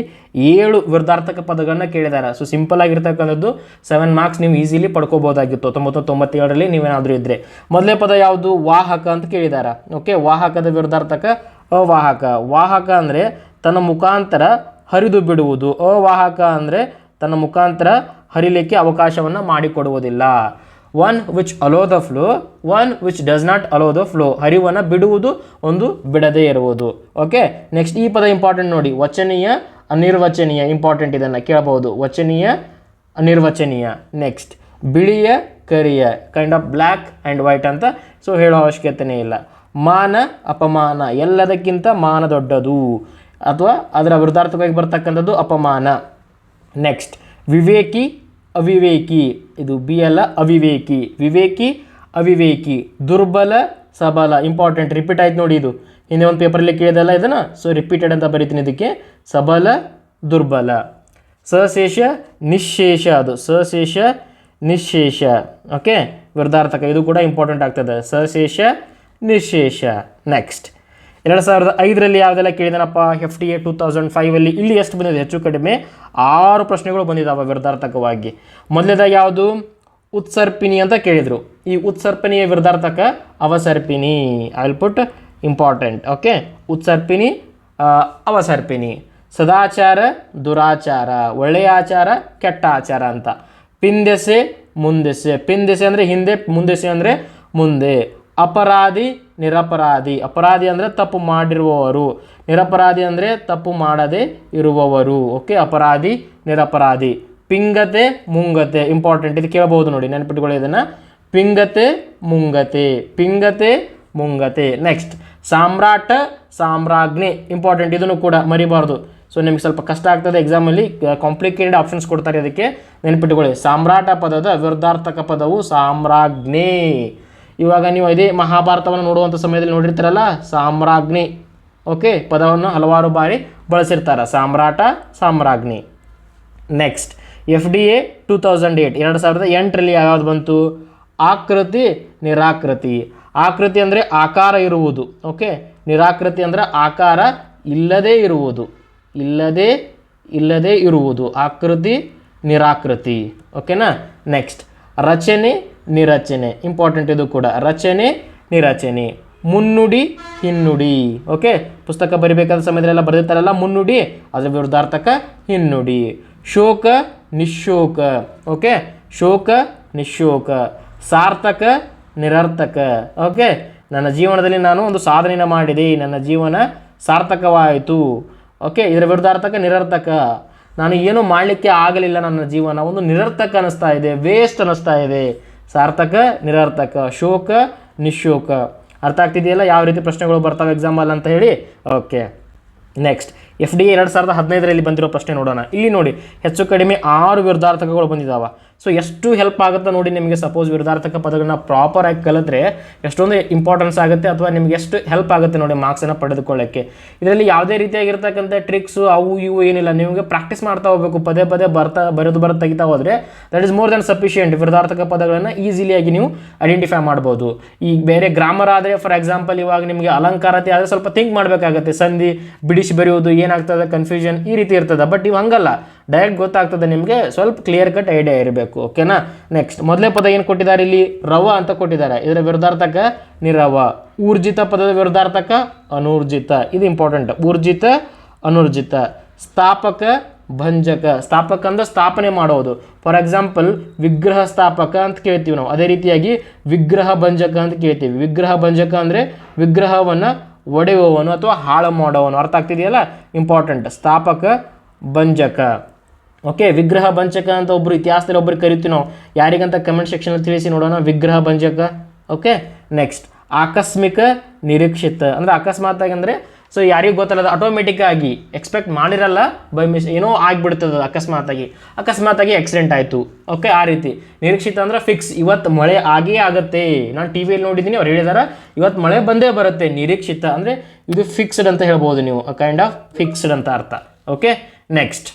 ಏಳು ವಿರುದ್ಧಾರ್ಥಕ ಪದಗಳನ್ನ ಕೇಳಿದ್ದಾರೆ ಸೊ ಸಿಂಪಲ್ ಆಗಿರ್ತಕ್ಕಂಥದ್ದು ಸೆವೆನ್ ಮಾರ್ಕ್ಸ್ ನೀವು ಈಸಿಲಿ ಪಡ್ಕೋಬೋದಾಗಿತ್ತು. ಹತ್ತೊಂಬತ್ತು ತೊಂಬತ್ತೇಳರಲ್ಲಿ ನೀವೇನಾದರೂ ಇದ್ದರೆ ಮೊದಲೇ ಪದ ಯಾವುದು? ವಾಹಕ ಅಂತ ಕೇಳಿದ್ದಾರೆ ಓಕೆ ವಾಹಕದ ವಿರುದ್ಧಾರ್ಥಕ ಅವಾಹಕ. ವಾಹಕ ಅಂದರೆ ತನ್ನ ಮುಖಾಂತರ ಹರಿದು ಬಿಡುವುದು. ಅವಾಹಕ ಅಂದರೆ ತನ್ನ ಮುಖಾಂತರ ಹರಿಲಿಕ್ಕೆ ಅವಕಾಶವನ್ನು ಮಾಡಿಕೊಡುವುದಿಲ್ಲ. One which allow the flow one which does not allow the flow ಹರಿವನ್ನು ಬಿಡುವುದು ಒಂದು ಬಿಡದೇ ಇರುವುದು. ಓಕೆ ನೆಕ್ಸ್ಟ್ ಈ ಪದ ಇಂಪಾರ್ಟೆಂಟ್ ನೋಡಿ. ವಚನೀಯ, ಅನಿರ್ವಚನೀಯ. ಇಂಪಾರ್ಟೆಂಟ್ ಇದನ್ನು ಕೇಳಬಹುದು. ವಚನೀಯ, ಅನಿರ್ವಚನೀಯ. ನೆಕ್ಸ್ಟ್ ಬಿಳಿಯ, ಕರಿಯ. Kind of black and white ಅಂತ. ಸೊ ಹೇಳೋ ಅವಶ್ಯಕತೆನೇ ಇಲ್ಲ. ಮಾನ, ಅಪಮಾನ. ಎಲ್ಲದಕ್ಕಿಂತ ಮಾನ ದೊಡ್ಡದು. ಅಥವಾ ಅದರ ವಿರುದ್ಧಾರ್ಥಕವಾಗಿ ಬರ್ತಕ್ಕಂಥದ್ದು ಅಪಮಾನ. ನೆಕ್ಸ್ಟ್ ವಿವೇಕಿ ಅವಿವೇಕಿ. ಇದು ಬಿ ಅಲ್ಲ, ಅವಿವೇಕಿ. ವಿವೇಕಿ, ಅವಿವೇಕಿ. ದುರ್ಬಲ ಸಬಲ. ಇಂಪಾರ್ಟೆಂಟ್ ರಿಪೀಟ್ ಆಯ್ತು ನೋಡಿ ಇದು. ಹಿಂದೆ ಒಂದು ಪೇಪರಲ್ಲಿ ಕೇಳಿದಲ್ಲ ಇದನ್ನು? ಸೊ ರಿಪೀಟೆಡ್ ಅಂತ ಬರೀತೀನಿ ಇದಕ್ಕೆ. ಸಬಲ, ದುರ್ಬಲ. ಸಶೇಷ, ನಿಶೇಷ ಅದು. ಸಶೇಷ, ನಿಶೇಷ. ಓಕೆ ವಿರುದ್ಧಾರ್ಥಕ ಇದು ಕೂಡ ಇಂಪಾರ್ಟೆಂಟ್ ಆಗ್ತದೆ. ಸಶೇಷ, ನಿಶೇಷ. ನೆಕ್ಸ್ಟ್ ಎರಡು ಸಾವಿರದ ಐದರಲ್ಲಿ ಯಾವುದೆಲ್ಲ ಕೇಳಿದನಪ್ಪ? F T A two thousand ಫೈವಲ್ಲಿ ಇಲ್ಲಿ ಎಷ್ಟು ಬಂದಿದೆ? ಹೆಚ್ಚು ಕಡಿಮೆ ಆರು ಪ್ರಶ್ನೆಗಳು ಬಂದಿದ್ದಾವೆ ವಿರ್ಧಾರ್ಥಕವಾಗಿ ಮೊದಲೇದಾಗಿ ಯಾವುದು? ಉತ್ಸರ್ಪಿನಿ ಅಂತ ಕೇಳಿದರು. ಈ ಉತ್ಸರ್ಪಿನಿಯ ವಿರ್ಧಾರ್ಥಕ ಅವಸರ್ಪಿನಿ I will put important okay ಉತ್ಸರ್ಪಿನಿ ಅವಸರ್ಪಿನಿ ಸದಾಚಾರ, ದುರಾಚಾರ. ಒಳ್ಳೆಯ ಆಚಾರ, ಕೆಟ್ಟ ಆಚಾರ ಅಂತ. ಪಿಂದೆಸೆ, ಮುಂದೆಸೆ. ಪಿಂದೆಸೆ ಅಂದರೆ ಹಿಂದೆ, ಮುಂದೆಸೆ ಅಂದರೆ ಮುಂದೆ. ಅಪರಾಧಿ ನಿರಪರಾಧಿ. ಅಪರಾಧಿ ಅಂದರೆ ತಪ್ಪು ಮಾಡಿರುವವರು. ನಿರಪರಾಧಿ ಅಂದರೆ ತಪ್ಪು ಮಾಡದೇ ಇರುವವರು. ಓಕೆ ಅಪರಾಧಿ, ನಿರಪರಾಧಿ. ಪಿಂಗತೆ, ಮುಂಗತೆ. ಇಂಪಾರ್ಟೆಂಟ್ ಇದು ಕೇಳಬಹುದು ನೋಡಿ, ನೆನಪಿಟ್ಕೊಳ್ಳಿ ಇದನ್ನು. ಪಿಂಗತೆ, ಮುಂಗತೆ. ಪಿಂಗತೆ, ಮುಂಗತೆ. ನೆಕ್ಸ್ಟ್ ಸಾಮ್ರಾಟ, ಸಾಮ್ರಾಜ್ಞೆ. ಇಂಪಾರ್ಟೆಂಟ್ ಇದನ್ನು ಕೂಡ ಮರಿಬಾರ್ದು. ಸೊ ನಿಮ್ಗೆ ಸ್ವಲ್ಪ ಕಷ್ಟ ಆಗ್ತದೆ ಎಕ್ಸಾಮಲ್ಲಿ ಕಾಂಪ್ಲಿಕೇಟೆಡ್ ಆಪ್ಷನ್ಸ್ ಕೊಡ್ತಾರೆ ಅದಕ್ಕೆ ನೆನಪಿಟ್ಕೊಳ್ಳಿ. ಸಾಮ್ರಾಟ ಪದದ ವಿರುದ್ಧಾರ್ಥಕ ಪದವು ಸಾಮ್ರಾಜ್ಞೆ. ಇವಾಗ ನೀವು ಇದೇ ಮಹಾಭಾರತವನ್ನು ನೋಡುವಂಥ ಸಮಯದಲ್ಲಿ ನೋಡಿರ್ತೀರಲ್ಲ, ಸಾಮ್ರಾಜ್ಞಿ. ಓಕೆ ಪದವನ್ನು ಹಲವಾರು ಬಾರಿ ಬಳಸಿರ್ತಾರೆ. ಸಾಮ್ರಾಟ, ಸಾಮ್ರಾಜ್ಞಿ. Next F D A two thousand eight ಎರಡು ಸಾವಿರದ ಎಂಟರಲ್ಲಿ ಯಾವ್ದು ಬಂತು? ಆಕೃತಿ, ನಿರಾಕೃತಿ. ಆಕೃತಿ ಅಂದರೆ ಆಕಾರ ಇರುವುದು. ಓಕೆ ನಿರಾಕೃತಿ ಅಂದರೆ ಆಕಾರ ಇಲ್ಲದೇ ಇರುವುದು. ಇಲ್ಲದೇ ಇಲ್ಲದೇ ಇರುವುದು. ಆಕೃತಿ, ನಿರಾಕೃತಿ. ಓಕೆನಾ ನೆಕ್ಸ್ಟ್ ರಚನೆ ನಿರಚನೆ. ಇಂಪಾರ್ಟೆಂಟ್ ಇದು ಕೂಡ. ರಚನೆ, ನಿರಚನೆ. ಮುನ್ನುಡಿ, ಹಿನ್ನುಡಿ. ಓಕೆ ಪುಸ್ತಕ ಬರಿಬೇಕಾದ ಸಮಯದಲ್ಲೆಲ್ಲ ಬರೆದಿರ್ತಾರಲ್ಲ, ಮುನ್ನುಡಿ, ಅದರ ವಿರುದ್ಧಾರ್ಥಕ, ಹಿನ್ನುಡಿ. ಶೋಕ, ನಿಶೋಕ. ಓಕೆ ಶೋಕ, ನಿಶೋಕ. ಸಾರ್ಥಕ, ನಿರರ್ಥಕ. ಓಕೆ ನನ್ನ ಜೀವನದಲ್ಲಿ ನಾನು ಒಂದು ಸಾಧನೆಯನ್ನು ಮಾಡಿದೆ. ನನ್ನ ಜೀವನ ಸಾರ್ಥಕವಾಯಿತು. ಓಕೆ ಇದರ ವಿರುದ್ಧಾರ್ಥಕ, ನಿರರ್ಥಕ. ನಾನು ಏನೂ ಮಾಡಲಿಕ್ಕೆ ಆಗಲಿಲ್ಲ ನನ್ನ ಜೀವನ. ಒಂದು ನಿರರ್ಥಕ ಅನ್ನಿಸ್ತಾ ಇದೆ. ವೇಸ್ಟ್ ಅನ್ನಿಸ್ತಾ ಇದೆ. ಸಾರ್ಥಕ, ನಿರರ್ಥಕ, ಶೋಕ, ನಿಶೋಕ. ಅರ್ಥ ಆಗ್ತಿದೆಯಲ್ಲ? ಯಾವ ರೀತಿ ಪ್ರಶ್ನೆಗಳು ಬರ್ತಾವೆ ಎಕ್ಸಾಮಲ್ಲಿ ಅಂತ ಹೇಳಿ? ಓಕೆ ನೆಕ್ಸ್ಟ್ ಎಫ್ ಡಿ ಎರಡು ಸಾವಿರದ ಹದಿನೈದರಲ್ಲಿ ಬಂದಿರೋ ಪ್ರಶ್ನೆ ನೋಡೋಣ. ಇಲ್ಲಿ ನೋಡಿ, ಹೆಚ್ಚು ಕಡಿಮೆ ಆರು ವಿರುದ್ಧಾರ್ಥಕಗಳು ಬಂದಿದ್ದಾವೆ. ಸೊ ಎಷ್ಟು ಹೆಲ್ಪ್ ಆಗುತ್ತೆ ನೋಡಿ ನಿಮಗೆ ಸಪೋಸ್ ವಿರುದ್ಧಾರ್ಥಕ ಪದಗಳನ್ನ ಪ್ರಾಪರಾಗಿ ಕಲಿತ್ರೆ ಎಷ್ಟೊಂದು ಇಂಪಾರ್ಟೆನ್ಸ್ ಆಗುತ್ತೆ ಅಥವಾ ನಿಮ್ಗೆ ಎಷ್ಟು ಹೆಲ್ಪ್ ಆಗುತ್ತೆ ನೋಡಿ ಮಾರ್ಕ್ಸನ್ನು ಪಡೆದುಕೊಳ್ಳೋಕ್ಕೆ. ಇದರಲ್ಲಿ ಯಾವುದೇ ರೀತಿಯಾಗಿರ್ತಕ್ಕಂಥ ಟ್ರಿಕ್ಸು ಅವು ಇವು ಏನಿಲ್ಲ. ನಿಮಗೆ ಪ್ರಾಕ್ಟೀಸ್ ಮಾಡ್ತಾ ಹೋಗಬೇಕು. ಪದೇ ಪದೇ ಬರ್ತಾ, ಬರೆದು ಬರೆದು ತೆಗಿತಾ ಹೋದರೆ that is more than sufficient ವಿರುದ್ಧಾರ್ಥಕ ಪದಗಳನ್ನು ಈಸಿಲಿಯಾಗಿ ನೀವು ಐಡೆಂಟಿಫೈ ಮಾಡ್ಬೋದು. ಈಗ ಬೇರೆ ಗ್ರಾಮರ್ ಆದರೆ ಫಾರ್ ಎಕ್ಸಾಂಪಲ್ ಇವಾಗ ನಿಮಗೆ ಅಲಂಕಾರತೆ ಆದರೆ ಸ್ವಲ್ಪ ಥಿಂಕ್ ಮಾಡಬೇಕಾಗತ್ತೆ. ಸಂಧಿ, ಬಿಡಿಸಿ ಬರೆಯೋದು ಏನಾಗ್ತದೆ? ಕನ್ಫ್ಯೂಷನ್ ಈ ರೀತಿ ಇರ್ತದೆ. ಬಟ್ ಇವು ಹಂಗಲ್ಲ. ಡೈರೆಕ್ಟ್ ಗೊತ್ತಾಗ್ತದೆ ನಿಮಗೆ, ಸ್ವಲ್ಪ ಕ್ಲಿಯರ್ ಕಟ್ ಐಡಿಯಾ ಇರಬೇಕು ಓಕೆನಾ ನೆಕ್ಸ್ಟ್ ಮೊದಲೇ ಪದ ಏನು ಕೊಟ್ಟಿದ್ದಾರೆ ಇಲ್ಲಿ? ರವ ಅಂತ ಕೊಟ್ಟಿದ್ದಾರೆ. ಇದರ ವಿರುದ್ಧಾರ್ಥಕ ನಿರವ. ಊರ್ಜಿತ ಪದದ ವಿರುದ್ಧಾರ್ಥಕ ಅನೂರ್ಜಿತ. ಇದು ಇಂಪಾರ್ಟೆಂಟ್ ಊರ್ಜಿತ, ಅನೂರ್ಜಿತ. ಸ್ಥಾಪಕ, ಭಂಜಕ. ಸ್ಥಾಪಕ ಅಂದ್ರೆ ಸ್ಥಾಪನೆ ಮಾಡೋದು. ಫಾರ್ ಎಕ್ಸಾಂಪಲ್ ವಿಗ್ರಹ ಸ್ಥಾಪಕ ಅಂತ ಕೇಳ್ತೀವಿ ನಾವು. ಅದೇ ರೀತಿಯಾಗಿ ವಿಗ್ರಹ ಭಂಜಕ ಅಂತ ಕೇಳ್ತೀವಿ. ವಿಗ್ರಹ ಭಂಜಕ ಅಂದರೆ ವಿಗ್ರಹವನ್ನು ಒಡೆಯುವವನು ಅಥವಾ ಹಾಳು ಮಾಡೋವನು. ಅರ್ಥ ಆಗ್ತಿದೆಯಲ್ಲ? ಇಂಪಾರ್ಟೆಂಟ್ ಸ್ಥಾಪಕ, ಭಂಜಕ. ಓಕೆ ವಿಗ್ರಹ ಭಂಜಕ ಅಂತ ಒಬ್ಬರು ಇತಿಹಾಸದಲ್ಲಿ ಒಬ್ಬರು ಕರಿತೀವಿ ನಾವು. ಯಾರಿಗಂತ ಕಮೆಂಟ್ ಸೆಕ್ಷನಲ್ಲಿ ತಿಳಿಸಿ ನೋಡೋಣ. ವಿಗ್ರಹ ಭಂಜಕ ಓಕೆ ನೆಕ್ಸ್ಟ್ ಆಕಸ್ಮಿಕ ನಿರೀಕ್ಷಿತ. ಅಂದರೆ ಅಕಸ್ಮಾತ್ ಅಂದರೆ ಸೊ ಯಾರಿಗೂ ಗೊತ್ತಲ್ಲ, ಅದು ಆಟೋಮೆಟಿಕ್ ಆಗಿ ಎಕ್ಸ್ಪೆಕ್ಟ್ ಮಾಡಿರಲ್ಲ ಬೈ ಮಿಸ್ ಏನೋ ಆಗಿಬಿಡ್ತದೆ ಅಕಸ್ಮಾತಾಗಿ. ಅಕಸ್ಮಾತಾಗಿ ಆಕ್ಸಿಡೆಂಟ್ ಆಯಿತು. ಓಕೆ ಆ ರೀತಿ. ನಿರೀಕ್ಷಿತ ಅಂದ್ರೆ ಫಿಕ್ಸ್ ಇವತ್ತು ಮಳೆ ಆಗೇ ಆಗುತ್ತೆ. ನಾನು ಟಿ ವಿಯಲ್ಲಿ ನೋಡಿದ್ದೀನಿ ಅವ್ರು ಹೇಳಿದಾರ ಇವತ್ತು ಮಳೆ ಬಂದೇ ಬರುತ್ತೆ. ನಿರೀಕ್ಷಿತ ಅಂದರೆ ಇದು ಫಿಕ್ಸ್ಡ್ ಅಂತ ಹೇಳ್ಬೋದು ನೀವು. ಕೈಂಡ್ ಆಫ್ ಫಿಕ್ಸ್ಡ್ ಅಂತ ಅರ್ಥ. ಓಕೆ ನೆಕ್ಸ್ಟ್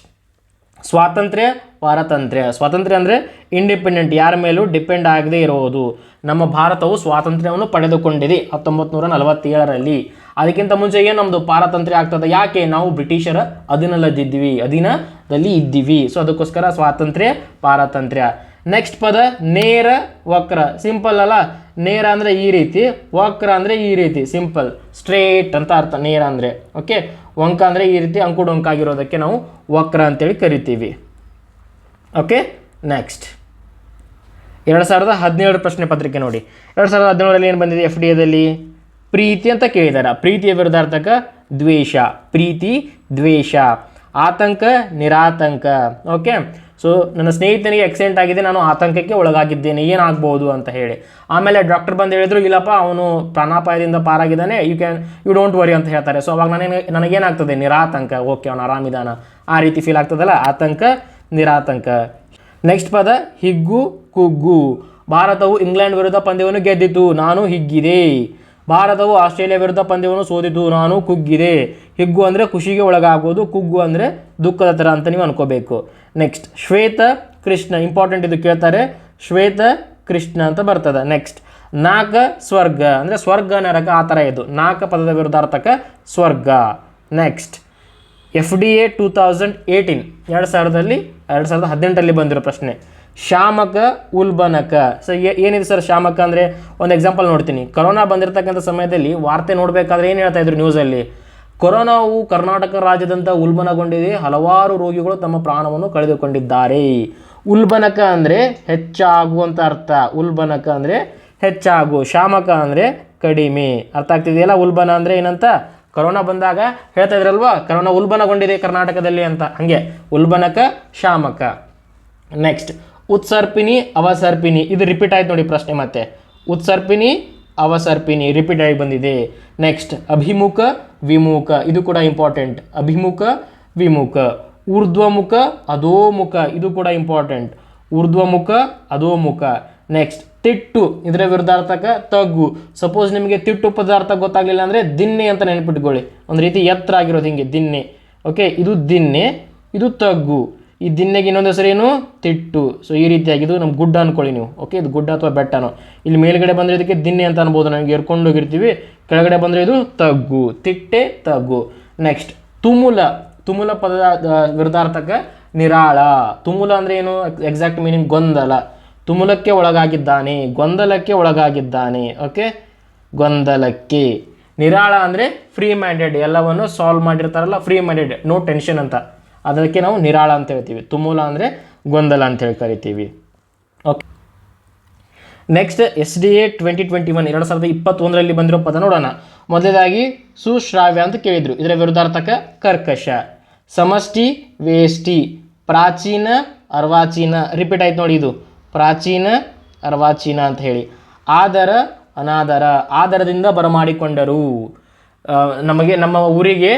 ಸ್ವಾತಂತ್ರ್ಯ, ಪಾರತಂತ್ರ್ಯ. ಸ್ವಾತಂತ್ರ್ಯ ಅಂದರೆ ಇಂಡಿಪೆಂಡೆಂಟ್ ಯಾರ ಮೇಲೂ ಡಿಪೆಂಡ್ ಆಗದೇ ಇರುವುದು ನಮ್ಮ ಭಾರತವು ಸ್ವಾತಂತ್ರ್ಯವನ್ನು ಪಡೆದುಕೊಂಡಿದೆ ಹತ್ತೊಂಬತ್ತು ನೂರ ನಲವತ್ತೇಳರಲ್ಲಿ. ಅದಕ್ಕಿಂತ ಮುಂಚೆ ಏನು ನಮ್ಮದು ಪಾರತಂತ್ರ್ಯ ಆಗ್ತದೆ? ಯಾಕೆ? ನಾವು ಬ್ರಿಟಿಷರ ಅಧೀನಲ್ಲದಿದ್ವಿ ಅಧೀನದಲ್ಲಿ ಇದ್ದೀವಿ. ಸೊ ಅದಕ್ಕೋಸ್ಕರ ಸ್ವಾತಂತ್ರ್ಯ, ಪಾರತಂತ್ರ್ಯ. ನೆಕ್ಸ್ಟ್ ಪದ, ನೇರ ವಕ್ರ. ಸಿಂಪಲ್ ಅಲ್ಲ? ನೇರ ಅಂದರೆ ಈ ರೀತಿ, ವಕ್ರ ಅಂದರೆ ಈ ರೀತಿ, ಸಿಂಪಲ್, ಸ್ಟ್ರೇಟ್ ಅಂತ ಅರ್ಥ, ನೇರ ಅಂದರೆ ಓಕೆ ವಂಕ ಅಂದರೆ ಈ ರೀತಿ ಅಂಕು ಡೊಂಕಾಗಿರೋದಕ್ಕೆ ನಾವು ವಕ್ರ ಅಂತೇಳಿ ಕರಿತೀವಿ. ಓಕೆ ನೆಕ್ಸ್ಟ್ ಎರಡು ಸಾವಿರದ ಹದಿನೇಳು ಪ್ರಶ್ನೆ ಪತ್ರಿಕೆ ನೋಡಿ. ಎರಡು ಸಾವಿರದ ಹದಿನೇಳರಲ್ಲಿ ಏನು ಬಂದಿದೆ ಎಫ್ ಡಿ ಎದಲ್ಲಿ ಪ್ರೀತಿ ಅಂತ ಕೇಳಿದ್ದಾರೆ ಪ್ರೀತಿಯ ವಿರುದ್ಧಾರ್ಥಕ ದ್ವೇಷ. ಪ್ರೀತಿ, ದ್ವೇಷ. ಆತಂಕ, ನಿರಾತಂಕ. ಓಕೆ ಸೊ ನನ್ನ ಸ್ನೇಹಿತನಿಗೆ ಆಕ್ಸಿಡೆಂಟ್ ಆಗಿದೆ, ನಾನು ಆತಂಕಕ್ಕೆ ಒಳಗಾಗಿದ್ದೇನೆ, ಏನಾಗ್ಬೋದು ಅಂತ ಹೇಳಿ. ಆಮೇಲೆ ಡಾಕ್ಟರ್ ಬಂದು ಹೇಳಿದ್ರು, ಇಲ್ಲಪ್ಪ, ಅವನು ಪ್ರಾಣಾಪಾಯದಿಂದ ಪಾರಾಗಿದ್ದಾನೆ you can you don't worry ಅಂತ ಹೇಳ್ತಾರೆ. ಸೊ ಅವಾಗ ನನಗೆ, ನನಗೇನಾಗ್ತದೆ? ನಿರಾತಂಕ. ಓಕೆ ಅವನು ಆರಾಮಿದಾನ ಆ ರೀತಿ ಫೀಲ್ ಆಗ್ತದಲ್ಲ? ಆತಂಕ, ನಿರಾತಂಕ. ನೆಕ್ಸ್ಟ್ ಪದ, ಹಿಗ್ಗು, ಕುಗ್ಗು. ಭಾರತವು ಇಂಗ್ಲೆಂಡ್ ವಿರುದ್ಧ ಪಂದ್ಯವನ್ನು ಗೆದ್ದಿತು. ನಾನು ಹಿಗ್ಗಿದೆ. ಭಾರತವು ಆಸ್ಟ್ರೇಲಿಯಾ ವಿರುದ್ಧ ಪಂದ್ಯವನ್ನು ಸೋದಿದ್ದು ನಾನು ಕುಗ್ಗಿದೆ. ಹಿಗ್ಗು ಅಂದರೆ ಖುಷಿಗೆ ಒಳಗಾಗೋದು, ಕುಗ್ಗು ಅಂದರೆ ದುಃಖದ ಥರ ಅಂತ ನೀವು ಅನ್ಕೋಬೇಕು. ನೆಕ್ಸ್ಟ್ ಶ್ವೇತ ಕೃಷ್ಣ. ಇಂಪಾರ್ಟೆಂಟ್ ಇದು ಕೇಳ್ತಾರೆ. ಶ್ವೇತ ಕೃಷ್ಣ ಅಂತ ಬರ್ತದೆ. ನೆಕ್ಸ್ಟ್ ನಾಕ ಸ್ವರ್ಗ ಅಂದರೆ ಸ್ವರ್ಗ ನರಕ, ಆ ಥರ ಇದು. ನಾಕ ಪದದ ವಿರುದ್ಧಾರ್ಥಕ ಸ್ವರ್ಗ. Next F D A two thousand eighteen ಎರಡು ಸಾವಿರದಲ್ಲಿ, ಎರಡು ಸಾವಿರದ ಹದಿನೆಂಟರಲ್ಲಿ ಬಂದಿರೋ ಪ್ರಶ್ನೆ. ಶಾಮಕ ಉಲ್ಬನಕ ಸೊ ಏನಿದೆ ಸರ್ ಶಾಮಕ ಅಂದರೆ? ಒಂದು ಎಕ್ಸಾಂಪಲ್ ನೋಡ್ತೀನಿ. ಕೊರೋನಾ ಬಂದಿರತಕ್ಕಂಥ ಸಮಯದಲ್ಲಿ ವಾರ್ತೆ ನೋಡಬೇಕಾದ್ರೆ ಏನು ಹೇಳ್ತಾ ಇದ್ರು ನ್ಯೂಸಲ್ಲಿ ಕೊರೋನಾವು ಕರ್ನಾಟಕ ರಾಜ್ಯದಂತ ಉಲ್ಬಣಗೊಂಡಿದೆ. ಹಲವಾರು ರೋಗಿಗಳು ತಮ್ಮ ಪ್ರಾಣವನ್ನು ಕಳೆದುಕೊಂಡಿದ್ದಾರೆ. ಉಲ್ಬನಕ ಅಂದರೆ ಹೆಚ್ಚಾಗುವಂಥ ಅರ್ಥ. ಉಲ್ಬನಕ ಅಂದರೆ ಹೆಚ್ಚಾಗು. ಶಾಮಕ ಅಂದರೆ ಕಡಿಮೆ. ಅರ್ಥ ಆಗ್ತಿದೆಯಲ್ಲ ಉಲ್ಬನ ಅಂದರೆ ಏನಂತ? ಕರೋನಾ ಬಂದಾಗ ಹೇಳ್ತಾ ಇದ್ರಲ್ವಾ? ಕರೋನಾ ಉಲ್ಬಣಗೊಂಡಿದೆ ಕರ್ನಾಟಕದಲ್ಲಿ ಅಂತ. ಹಂಗೆ. ಉಲ್ಬನಕ ಶಾಮಕ ನೆಕ್ಸ್ಟ್ ಉತ್ಸರ್ಪಿನಿ, ಅವಸರ್ಪಿನಿ. ಇದು ರಿಪೀಟ್ ಆಯ್ತು ನೋಡಿ ಪ್ರಶ್ನೆ ಮತ್ತೆ. ಉತ್ಸರ್ಪಿನಿ, ಅವಸರ್ಪಿನಿ ರಿಪೀಟ್ ಆಗಿ ಬಂದಿದೆ. ನೆಕ್ಸ್ಟ್ ಅಭಿಮುಖ, ವಿಮುಖ. ಇದು ಕೂಡ ಇಂಪಾರ್ಟೆಂಟ್ ಅಭಿಮುಖ, ವಿಮುಖ. ಊರ್ಧ್ವಮುಖ, ಅಧೋಮುಖ. ಇದು ಕೂಡ ಇಂಪಾರ್ಟೆಂಟ್ ಊರ್ಧ್ವಮುಖ, ಅಧೋಮುಖ. ನೆಕ್ಸ್ಟ್ ತಿಟ್ಟು. ಇದರ ವಿರುದ್ಧಾರ್ಥಕ, ತಗ್ಗು. ಸಪೋಸ್ ನಿಮಗೆ ತಿಟ್ಟು ಪದಾರ್ಥ ಗೊತ್ತಾಗಲಿಲ್ಲ ಅಂದರೆ ದಿನ್ನೆ ಅಂತ ನೆನ್ಪಿಟ್ಕೊಳ್ಳಿ. ಒಂದು ರೀತಿ ಎತ್ತರ ಆಗಿರೋದು ಹಿಂಗೆ, ದಿನ್ನೆ. ಓಕೆ ಇದು ದಿನ್ನೆ, ಇದು ತಗ್ಗು. ಈ ದಿನ್ನೆಗೆ ಇನ್ನೊಂದು ಹೆಸರೇನು ತಿಟ್ಟು. ಸೊ ಈ ರೀತಿಯಾಗಿದ್ದು ನಮ್ಮ ಗುಡ್ಡ ಅನ್ಕೊಳ್ಳಿ ನೀವು. ಓಕೆ ಇದು ಗುಡ್ಡ ಅಥವಾ ಬೆಟ್ಟನೋ? ಇಲ್ಲಿ ಮೇಲ್ಗಡೆ ಬಂದರೆ ಇದಕ್ಕೆ ದಿನ್ನೆ ಅಂತ ಅನ್ಬೋದು ನಾವು. ಎರ್ಕೊಂಡು ಹೋಗಿರ್ತೀವಿ. ಕೆಳಗಡೆ ಬಂದರೆ ಇದು ತಗ್ಗು. ತಿಟ್ಟೆ ತಗ್ಗು. ನೆಕ್ಸ್ಟ್ ತುಮುಲ. ತುಮುಲ ಪದದ ವಿರುದ್ಧಾರ್ಥಕ ನಿರಾಳ. ತುಮುಲ ಅಂದರೆ ಏನು? ಎಕ್ಸಾಕ್ಟ್ ಮೀನಿಂಗ್ ಗೊಂದಲ. ತುಮುಲಕ್ಕೆ ಒಳಗಾಗಿದ್ದಾನೆ. ಗೊಂದಲಕ್ಕೆ ಒಳಗಾಗಿದ್ದಾನೆ. ಓಕೆ ಗೊಂದಲಕ್ಕೆ. ನಿರಾಳ ಅಂದರೆ ಫ್ರೀ ಮೈಂಡೆಡ್ ಎಲ್ಲವನ್ನು ಸಾಲ್ವ್ ಮಾಡಿರ್ತಾರಲ್ಲ ಫ್ರೀ ಮೈಂಡೆಡ್ ನೋ ಟೆನ್ಷನ್ ಅಂತ. ಅದಕ್ಕೆ ನಾವು ನಿರಾಳ ಅಂತ ಹೇಳ್ತೀವಿ. ತುಮೂಲ ಅಂದರೆ ಗೊಂದಲ ಅಂತ ಹೇಳಿ ಕರಿತೀವಿ. Okay next S D A twenty twenty one ಎರಡು ಸಾವಿರದ ಇಪ್ಪತ್ತೊಂದರಲ್ಲಿ ಬಂದಿರೋ ಪದ ನೋಡೋಣ. ಮೊದಲೇದಾಗಿ ಸುಶ್ರಾವ್ಯ ಅಂತ ಕೇಳಿದರು. ಇದರ ವಿರುದ್ಧಾರ್ಥಕ ಕರ್ಕಶ. ಸಮಷ್ಟಿ, ವೇಷ್ಟಿ. ಪ್ರಾಚೀನ, ಅರ್ವಾಚೀನ. ರಿಪೀಟ್ ಆಯ್ತು ನೋಡಿ ಇದು. ಪ್ರಾಚೀನ, ಅರ್ವಾಚೀನ ಅಂತ ಹೇಳಿ. ಆದರ, ಅನಾದರ. ಆದರದಿಂದ ಬರಮಾಡಿಕೊಂಡರು. ನಮಗೆ ನಮ್ಮ ಊರಿಗೆ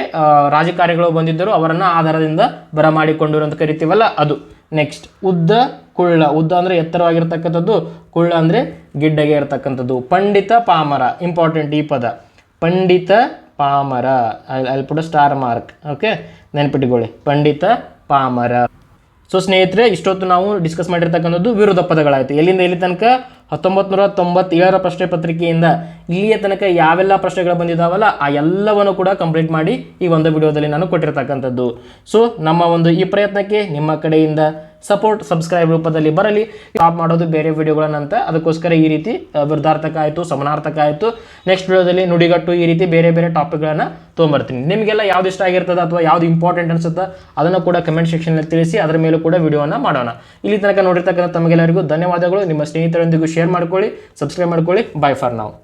ರಾಜಕಾರಿಗಳು ಬಂದಿದ್ದರು, ಅವರನ್ನು ಆಧಾರದಿಂದ ಬರಮಾಡಿಕೊಂಡರು ಅಂತ ಕರಿತೀವಲ್ಲ ಅದು. ನೆಕ್ಸ್ಟ್ ಉದ್ದ, ಕುಳ್ಳ. ಉದ್ದ ಅಂದರೆ ಎತ್ತರವಾಗಿರ್ತಕ್ಕಂಥದ್ದು, ಕುಳ್ಳ ಅಂದರೆ ಗಿಡ್ಡಗೆ ಇರತಕ್ಕಂಥದ್ದು. ಪಂಡಿತ ಪಾಮರ ಇಂಪಾರ್ಟೆಂಟ್ ಈ ಪದ. ಪಂಡಿತ ಪಾಮರ. ಅಲ್ಲಿ ಪುಟ ಸ್ಟಾರ್ ಮಾರ್ಕ್ ಓಕೆ ನೆನ್ಪಿಟ್ಕೊಳ್ಳಿ. ಪಂಡಿತ ಪಾಮರ. ಸೊ ಸ್ನೇಹಿತರೆ, ಇಷ್ಟೊತ್ತು ನಾವು ಡಿಸ್ಕಸ್ ಮಾಡಿರ್ತಕ್ಕಂಥದ್ದು ವಿರೋಧ ಪದಗಳಾಯಿತು. ಎಲ್ಲಿಂದ ಎಲ್ಲಿ ತನಕ? ಹತ್ತೊಂಬತ್ತು ನೂರ ತೊಂಬತ್ತೇಳರ ಪ್ರಶ್ನೆ ಪತ್ರಿಕೆಯಿಂದ ಇಲ್ಲಿಯ ತನಕ ಯಾವೆಲ್ಲ ಪ್ರಶ್ನೆಗಳು ಬಂದಿದ್ದಾವಲ್ಲ ಆ ಎಲ್ಲವನ್ನು ಕೂಡ ಕಂಪ್ಲೀಟ್ ಮಾಡಿ ಈ ಒಂದು ವಿಡಿಯೋದಲ್ಲಿ ನಾನು ಕೊಟ್ಟಿರ್ತಕ್ಕಂಥದ್ದು. ಸೊ ನಮ್ಮ ಒಂದು ಈ ಪ್ರಯತ್ನಕ್ಕೆ ನಿಮ್ಮ ಕಡೆಯಿಂದ ಸಪೋರ್ಟ್, ಸಬ್ಸ್ಕ್ರೈಬ್ ರೂಪದಲ್ಲಿ ಬರಲಿ. ಟಾಪ್ ಮಾಡೋದು ಬೇರೆ ವಿಡಿಯೋಗಳನ್ನಂತ ಅದಕ್ಕೋಸ್ಕರ ಈ ರೀತಿ ವಿರುದ್ಧಾರ್ಥಕ ಆಯಿತು, ಸಮನಾರ್ಥಕ ಆಯಿತು. ನೆಕ್ಸ್ಟ್ ವಿಡಿಯೋದಲ್ಲಿ ನುಡಿಗಟ್ಟು ಈ ರೀತಿ ಬೇರೆ ಬೇರೆ ಟಾಪಿಕ್ಗಳನ್ನು ತೊಗೊಂಬರ್ತೀನಿ. ನಿಮಗೆಲ್ಲ ಯಾವ್ದು ಇಷ್ಟ ಆಗಿರ್ತದೆ ಅಥವಾ ಯಾವ್ದು ಇಂಪಾರ್ಟೆಂಟ್ ಅನ್ಸುತ್ತೆ ಅದನ್ನು ಕೂಡ ಕಮೆಂಟ್ ಸೆಕ್ಷನಲ್ಲಿ ತಿಳಿಸಿ ಅದರ ಮೇಲೂ ಕೂಡ ವಿಡಿಯೋನ ಮಾಡೋಣ. ಇಲ್ಲಿ ತನಕ ನೋಡಿರ್ತಕ್ಕಂಥ ತಮಗೆಲ್ಲರಿಗೂ ಧನ್ಯವಾದಗಳು. ನಿಮ್ಮ ಸ್ನೇಹಿತರೊಂದಿಗೂ ಶೇರ್ ಮಾಡ್ಕೊಳ್ಳಿ ಸಬ್ಸ್ಕ್ರೈಬ್ ಮಾಡ್ಕೊಳ್ಳಿ. ಬೈ ಫಾರ್ ನಾವು